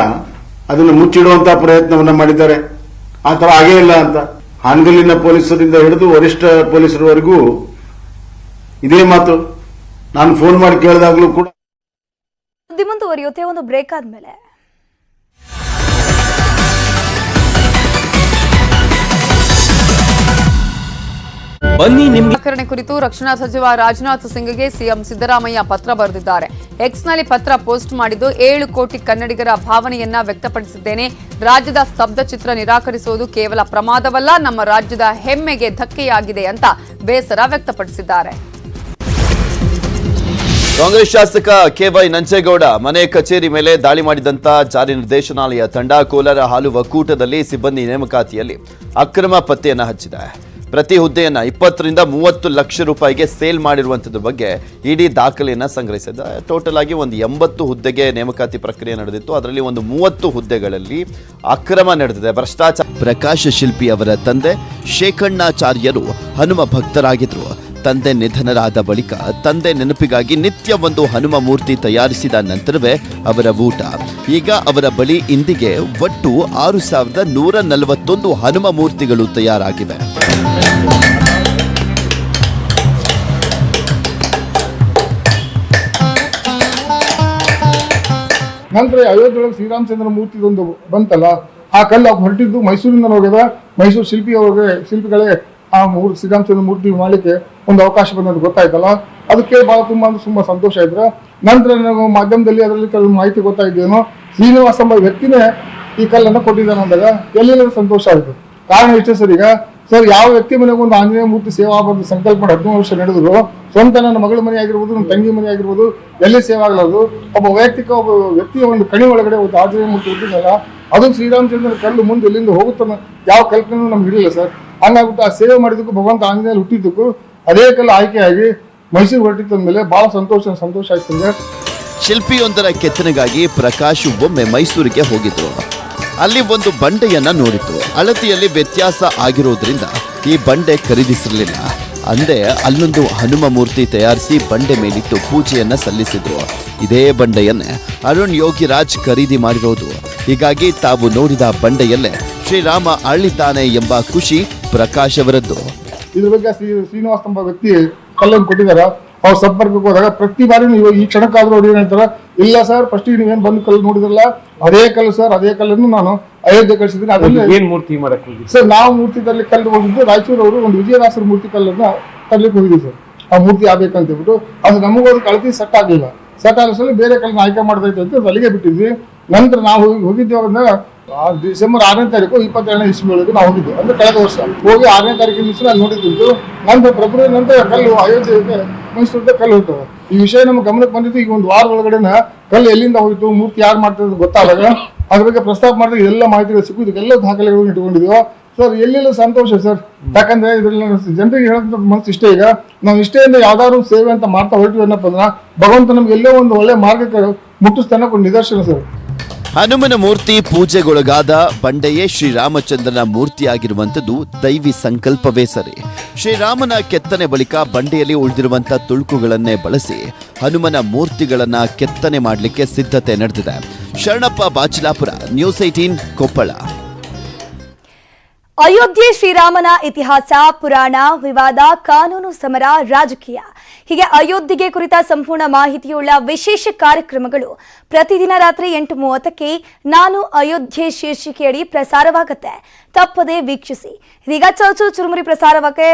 ಅದನ್ನು ಮುಚ್ಚಿಡುವಂತಹ ಪ್ರಯತ್ನವನ್ನ ಮಾಡಿದ್ದಾರೆ. ಆ ತರ ಆಗೇ ಇಲ್ಲ ಅಂತ. ಹಾನಗಲ್ಲಿನ ಪೊಲೀಸರಿಂದ ಹಿಡಿದು ವರಿಷ್ಠ ಪೊಲೀಸರವರೆಗೂ ಇದೇ ಮಾತು. ನಾನು ಫೋನ್ ಮಾಡಿ ಕೇಳಿದಾಗಲೂ ಕೂಡ ಮುಂದುವರಿಯುತ್ತೆ, ಒಂದು ಬ್ರೇಕ್ ಆದ್ಮೇಲೆ. ಬನ್ನಿ ನಿಮ್ಗೆ. ಪ್ರಕರಣ ಕುರಿತು ರಕ್ಷಣಾ ಸಚಿವ ರಾಜನಾಥ್ ಸಿಂಗ್ಗೆ ಸಿಎಂ ಸಿದ್ದರಾಮಯ್ಯ ಪತ್ರ ಬರೆದಿದ್ದಾರೆ. ಎಕ್ಸ್ನಲ್ಲಿ ಪತ್ರ ಪೋಸ್ಟ್ ಮಾಡಿದ್ದು ಏಳು ಕೋಟಿ ಕನ್ನಡಿಗರ ಭಾವನೆಯನ್ನ ವ್ಯಕ್ತಪಡಿಸಿದ್ದೇನೆ. ರಾಜ್ಯದ ಸ್ತಬ್ಧ ಚಿತ್ರ ನಿರಾಕರಿಸುವುದು ಕೇವಲ ಪ್ರಮಾದವಲ್ಲ ನಮ್ಮ ರಾಜ್ಯದ ಹೆಮ್ಮೆಗೆ ಧಕ್ಕೆಯಾಗಿದೆ ಅಂತ ಬೇಸರ ವ್ಯಕ್ತಪಡಿಸಿದ್ದಾರೆ. ಕಾಂಗ್ರೆಸ್ ಶಾಸಕ ಕೆವೈ ನಂಜೇಗೌಡ ಮನೆ ಕಚೇರಿ ಮೇಲೆ ದಾಳಿ ಮಾಡಿದಂತ ಜಾರಿ ನಿರ್ದೇಶನಾಲಯ ತಂಡ ಕೋಲಾರ ಹಾಲು ಒಕ್ಕೂಟದಲ್ಲಿ ಸಿಬ್ಬಂದಿ ನೇಮಕಾತಿಯಲ್ಲಿ ಅಕ್ರಮ ಪತ್ತೆಯನ್ನು ಹಚ್ಚಿದೆ. ಪ್ರತಿ ಹುದ್ದೆಯನ್ನು ಇಪ್ಪತ್ತರಿಂದ ಮೂವತ್ತು ಲಕ್ಷ ರೂಪಾಯಿಗೆ ಸೇಲ್ ಮಾಡಿರುವಂಥದ್ರ ಬಗ್ಗೆ ಇಡೀ ದಾಖಲೆಯನ್ನು ಸಂಗ್ರಹಿಸಿದ. ಟೋಟಲ್ ಆಗಿ ಒಂದು ಎಂಬತ್ತು ಹುದ್ದೆಗೆ ನೇಮಕಾತಿ ಪ್ರಕ್ರಿಯೆ ನಡೆದಿತ್ತು. ಅದರಲ್ಲಿ ಒಂದು ಮೂವತ್ತು ಹುದ್ದೆಗಳಲ್ಲಿ ಅಕ್ರಮ ನಡೆದಿದೆ. ಭ್ರಷ್ಟಾಚಾರ ಪ್ರಕಾಶ ಶಿಲ್ಪಿ ಅವರ ತಂದೆ ಶೇಖಣ್ಣಾಚಾರ್ಯರು ಹನುಮ ಭಕ್ತರಾಗಿದ್ರು. ತಂದೆ ನಿಧನರಾದ ಬಳಿಕ ತಂದೆ ನೆನಪಿಗಾಗಿ ನಿತ್ಯ ಒಂದು ಹನುಮ ಮೂರ್ತಿ ತಯಾರಿಸಿದ ನಂತರವೇ ಅವರ ಊಟ. ಈಗ ಅವರ ಬಳಿ ಇಂದಿಗೆ ಒಟ್ಟು ಆರು ಸಾವಿರದ ನೂರ ನಲವತ್ತೊಂದು ಹನುಮ ಮೂರ್ತಿಗಳು ತಯಾರಾಗಿವೆ. ನಂತರ ಅಯೋಧ್ಯೆಯೊಳಗೆ ಶ್ರೀರಾಮಚಂದ್ರ ಮೂರ್ತಿದೊಂದು ಬಂತಲ್ಲ, ಆ ಕಲ್ಲು ಹೊರಟಿದ್ದು ಮೈಸೂರಿಂದ ಹೋಗಿದೆ ಮೈಸೂರು ಶಿಲ್ಪಿ ಅವ್ರಿಗೆ ಶಿಲ್ಪಿಗಳೇ ಆ ಮೂರು ಶ್ರೀರಾಮಚಂದ್ರ ಮೂರ್ತಿ ಮಾಡಲಿಕ್ಕೆ ಒಂದು ಅವಕಾಶ ಬಂದದ್ದು ಗೊತ್ತಾಯ್ತಲ್ಲ? ಅದಕ್ಕೆ ಬಹಳ ತುಂಬಾ ತುಂಬಾ ಸಂತೋಷ ಇದ್ರೆ, ನಂತರ ನಾವು ಮಾಧ್ಯಮದಲ್ಲಿ ಅದರಲ್ಲಿ ಕೆಲವು ಮಾಹಿತಿ ಗೊತ್ತಾಯ್ತೇನು, ಶ್ರೀನಿವಾಸ ಎಂಬ ವ್ಯಕ್ತಿನೇ ಈ ಕಲ್ಲನ್ನು ಕೊಟ್ಟಿದ್ದಾನೆ ಅಂದಾಗ ಎಲ್ಲೆಲ್ಲರೂ ಸಂತೋಷ ಆಯಿತು. ಕಾರಣ ಇಷ್ಟೇ ಸರ್ ಈಗ, ಸರ್ ಯಾವ ವ್ಯಕ್ತಿ ಮನೆಗೆ ಒಂದು ಆಂಜನೇಯ ಮೂರ್ತಿ ಸೇವಾ ಬಂದು ಸಂಕಲ್ಪ ಮಾಡಿ ಹದಿಮೂರು ವರ್ಷ ನಡೆದ್ರು, ಸ್ವಂತ ನನ್ನ ಮಗಳ ಮನೆ ಆಗಿರ್ಬೋದು, ನನ್ನ ತಂಗಿ ಮನೆ ಆಗಿರ್ಬೋದು, ಎಲ್ಲಿ ಸೇವೆ ಆಗಲಾರದು, ಒಬ್ಬ ವೈಯಕ್ತಿಕ ಒಬ್ಬ ವ್ಯಕ್ತಿಯ ಒಂದು ಕಣಿ ಒಳಗಡೆ ಒಂದು ಆಂಜನೇಯ ಮೂರ್ತಿ ಹುಟ್ಟಿದಾಗ ಅದು ಶ್ರೀರಾಮಚಂದ್ರ ಕಲ್ಲು ಮುಂದೆ ಎಲ್ಲಿಂದ ಹೋಗುತ್ತಾನೆ ಯಾವ ಕಲ್ಪನೆ ನಮ್ಗೆ ಇರಲಿಲ್ಲ ಸರ್. ಹಂಗಾಗ್ಬಿಟ್ಟು ಆ ಸೇವೆ ಮಾಡಿದಕ್ಕೂ ಭಗವಂತ ಆಂಜನೇಯ ಹುಟ್ಟಿದ್ದಕ್ಕೂ ಅದೇ ಕಲ್ಲು ಆಯ್ಕೆಯಾಗಿ ಮೈಸೂರು ಹೊರಟಿದ್ದ ಮೇಲೆ ಬಹಳ ಸಂತೋಷ ಸಂತೋಷ ಸರ್ ಶಿಲ್ಪಿಯೊಂದರ ಕೆತ್ತನೆಗಾಗಿ ಪ್ರಕಾಶ್ ಒಮ್ಮೆ ಮೈಸೂರಿಗೆ ಹೋಗಿದ್ರು. ಅಲ್ಲಿ ಒಂದು ಬಂಡೆಯನ್ನ ನೋಡಿತು ಅಳತಿಯಲ್ಲಿ ವ್ಯತ್ಯಾಸ ಆಗಿರೋದ್ರಿಂದ ಈ ಬಂಡೆ ಖರೀದಿಸಿರಲಿಲ್ಲ. ಅಂದೇ ಅಲ್ಲೊಂದು ಹನುಮ ಮೂರ್ತಿ ತಯಾರಿಸಿ ಬಂಡೆ ಮೇಲಿಟ್ಟು ಪೂಜೆಯನ್ನ ಸಲ್ಲಿಸಿದ್ರು. ಇದೇ ಬಂಡೆಯನ್ನೇ ಅರುಣ್ ಯೋಗಿರಾಜ್ ಖರೀದಿ ಮಾಡಿರೋದು. ಹೀಗಾಗಿ ತಾವು ನೋಡಿದ ಬಂಡೆಯಲ್ಲೇ ಶ್ರೀರಾಮ ಅಳ್ಳಿದ್ದಾನೆ ಎಂಬ ಖುಷಿ ಪ್ರಕಾಶ್ ಅವರದ್ದು. ಇದ್ರ ಬಗ್ಗೆ ಶ್ರೀ ಶ್ರೀನಿವಾಸ್ ಎಂಬ ವ್ಯಕ್ತಿ ಕಲ್ಲನ್ನು ಕೊಟ್ಟಿದ್ದಾರೆ. ಅವ್ರ ಸಂಪರ್ಕಕ್ಕೆ ಹೋದಾಗ ಪ್ರತಿ ಬಾರಿ ನೀವು ಈ ಕ್ಷಣಕ್ಕಾದ್ರೂ ಅವ್ರು ಏನ್ ಹೇಳ್ತಾರ ಇಲ್ಲ ಸರ್ ಫಸ್ಟ್ ನೀವೇನು ಬಂದು ಕಲ್ಲು ನೋಡಿದ್ರಲ್ಲ ಅದೇ ಕಲ್ಲು ಸರ್ ಅದೇ ಕಲ್ಲನ್ನು ನಾನು ಅಯೋಧ್ಯೆ ಕಳಿಸಿದ್ದೀನಿ. ಅದರಲ್ಲಿ ಏನ್ ಮೂರ್ತಿ ಮಾಡಕ್ ಹೋಗಿ ಸರ್ ನಾವು ಮೂರ್ತಿ ಕಲ್ಲು ಹೋಗಿದ್ದು ರಾಯಚೂರು ಅವರು ಒಂದು ವಿಜಯದಾಸರ ಮೂರ್ತಿ ಕಲ್ಲನ್ನ ತರಲಿಕ್ಕೆ ಹೋಗಿದ್ವಿ ಸರ್. ಆ ಮೂರ್ತಿ ಆಗ್ಬೇಕಂತ ಹೇಳ್ಬಿಟ್ಟು ಅದು ನಮಗೋದು ಕಳತಿ ಸೆಟ್ ಆಗಲಿಲ್ಲ. ಸೆಟ್ ಆಗಲಿಸಲು ಬೇರೆ ಕಲ್ಲನ್ನ ಆಯ್ಕೆ ಮಾಡ್ತೈತೆ ಅಂತ ಅಲ್ಲಿಗೆ ಬಿಟ್ಟಿದ್ವಿ. ನಂತರ ನಾವು ಹೋಗಿದ್ದೇವೆ ಅಂದ್ರೆ ಡಿಸೆಂಬರ್ ಆರನೇ ತಾರೀಕು ಇಪ್ಪತ್ತೆರಡನೇ ಇಸ್ವಿ ಒಳಗೆ ನಾವು ಹೋಗಿದ್ವಿ ಅಂದ್ರೆ ಕಳೆದ ವರ್ಷ. ಹೋಗಿ ಆರನೇ ತಾರೀಕಿನ ದಿವಸ ನಾನು ನೋಡಿದ್ದು ನಂತರ ಫೆಬ್ರವರಿ ನಂತರ ಕಲ್ಲು ಅಯೋಧ್ಯೆಗೆ, ಮೈಸೂರಿಗೆ ಕಲ್ಲು ಹೋಗ್ತವೆ ಈ ವಿಷಯ ನಮ್ಮ ಗಮನಕ್ಕೆ ಬಂದಿದ್ದು ಈಗ ಒಂದು ವಾರ ಒಳಗಡೆನ ಕಲ್ಲು ಎಲ್ಲಿಂದ ಹೋಯಿತು, ಮೂರ್ತಿ ಯಾರು ಮಾಡ್ತಾರೆ ಗೊತ್ತಾದಾಗ, ಅದ್ರ ಬಗ್ಗೆ ಪ್ರಸ್ತಾಪ ಮಾಡಿದ್ರೆ ಎಲ್ಲ ಮಾಹಿತಿಗಳು ಸಿಕ್ಕು. ಇದಕ್ಕೆಲ್ಲ ದಾಖಲೆಗಳನ್ನು ಇಟ್ಕೊಂಡಿದೀವಿ ಸರ್, ಎಲ್ಲೆಲ್ಲ ಸಂತೋಷ ಸರ್? ಯಾಕಂದ್ರೆ ಇದ್ರಲ್ಲಿ ಜನರಿಗೆ ಹೇಳೋಂಥ ಮನಸ್ಸು ಇಷ್ಟೇ ಈಗ. ನಾವು ಇಷ್ಟೇಯಿಂದ ಯಾವ್ದಾದ್ರು ಸೇವೆ ಅಂತ ಮಾಡ್ತಾ ಹೊರಟಿವಿ ಅನ್ನಪ್ಪ ಅಂದ್ರೆ, ಭಗವಂತ ನಮ್ಗೆ ಎಲ್ಲೋ ಒಂದು ಒಳ್ಳೆ ಮಾರ್ಗಕ್ಕೆ ಮುಟ್ಟಿಸ್ತಾನೆ ನಿದರ್ಶನ ಸರ್. ಹನುಮನ ಮೂರ್ತಿ ಪೂಜೆಗೊಳಗಾದ ಬಂಡೆಯೇ ಶ್ರೀರಾಮಚಂದ್ರನ ಮೂರ್ತಿಯಾಗಿರುವಂಥದ್ದು ದೈವಿ ಸಂಕಲ್ಪವೇ ಸರಿ. ಶ್ರೀರಾಮನ ಕೆತ್ತನೆ ಬಳಿಕ ಬಂಡೆಯಲ್ಲಿ ಉಳಿದಿರುವಂಥ ತುಳುಕುಗಳನ್ನೇ ಬಳಸಿ ಹನುಮನ ಮೂರ್ತಿಗಳನ್ನ ಕೆತ್ತನೆ ಮಾಡಲಿಕ್ಕೆ ಸಿದ್ಧತೆ ನಡೆದಿದೆ. Sharanappa Bachilapura, news eighteen Koppal. Ayodhya ಶ್ರೀರಾಮನ ಇತಿಹಾಸ, ಪುರಾಣ, ವಿವಾದ, ಕಾನೂನು ಸಮರ, ರಾಜಕೀಯ. ಹೀಗೆ ಅಯೋಧ್ಯೆಗೆ ಕುರಿತ ಸಂಪೂರ್ಣ ಮಾಹಿತಿಯುಳ್ಳ ವಿಶೇಷ ಕಾರ್ಯಕ್ರಮಗಳು ಪ್ರತಿದಿನ ರಾತ್ರಿ ಎಂಟು ಮೂವತ್ತಕ್ಕೆ ನಾನು ಅಯೋಧ್ಯೆ ಶೀರ್ಷಿಕೆಯಡಿ ಪ್ರಸಾರವಾಗುತ್ತೆ. ತಪ್ಪದೆ ವೀಕ್ಷಿಸಿ. ಇದೀಗ ಚೌಚು ಚುರುಮುರಿ ಪ್ರಸಾರವಾಗಕ್ಕೆ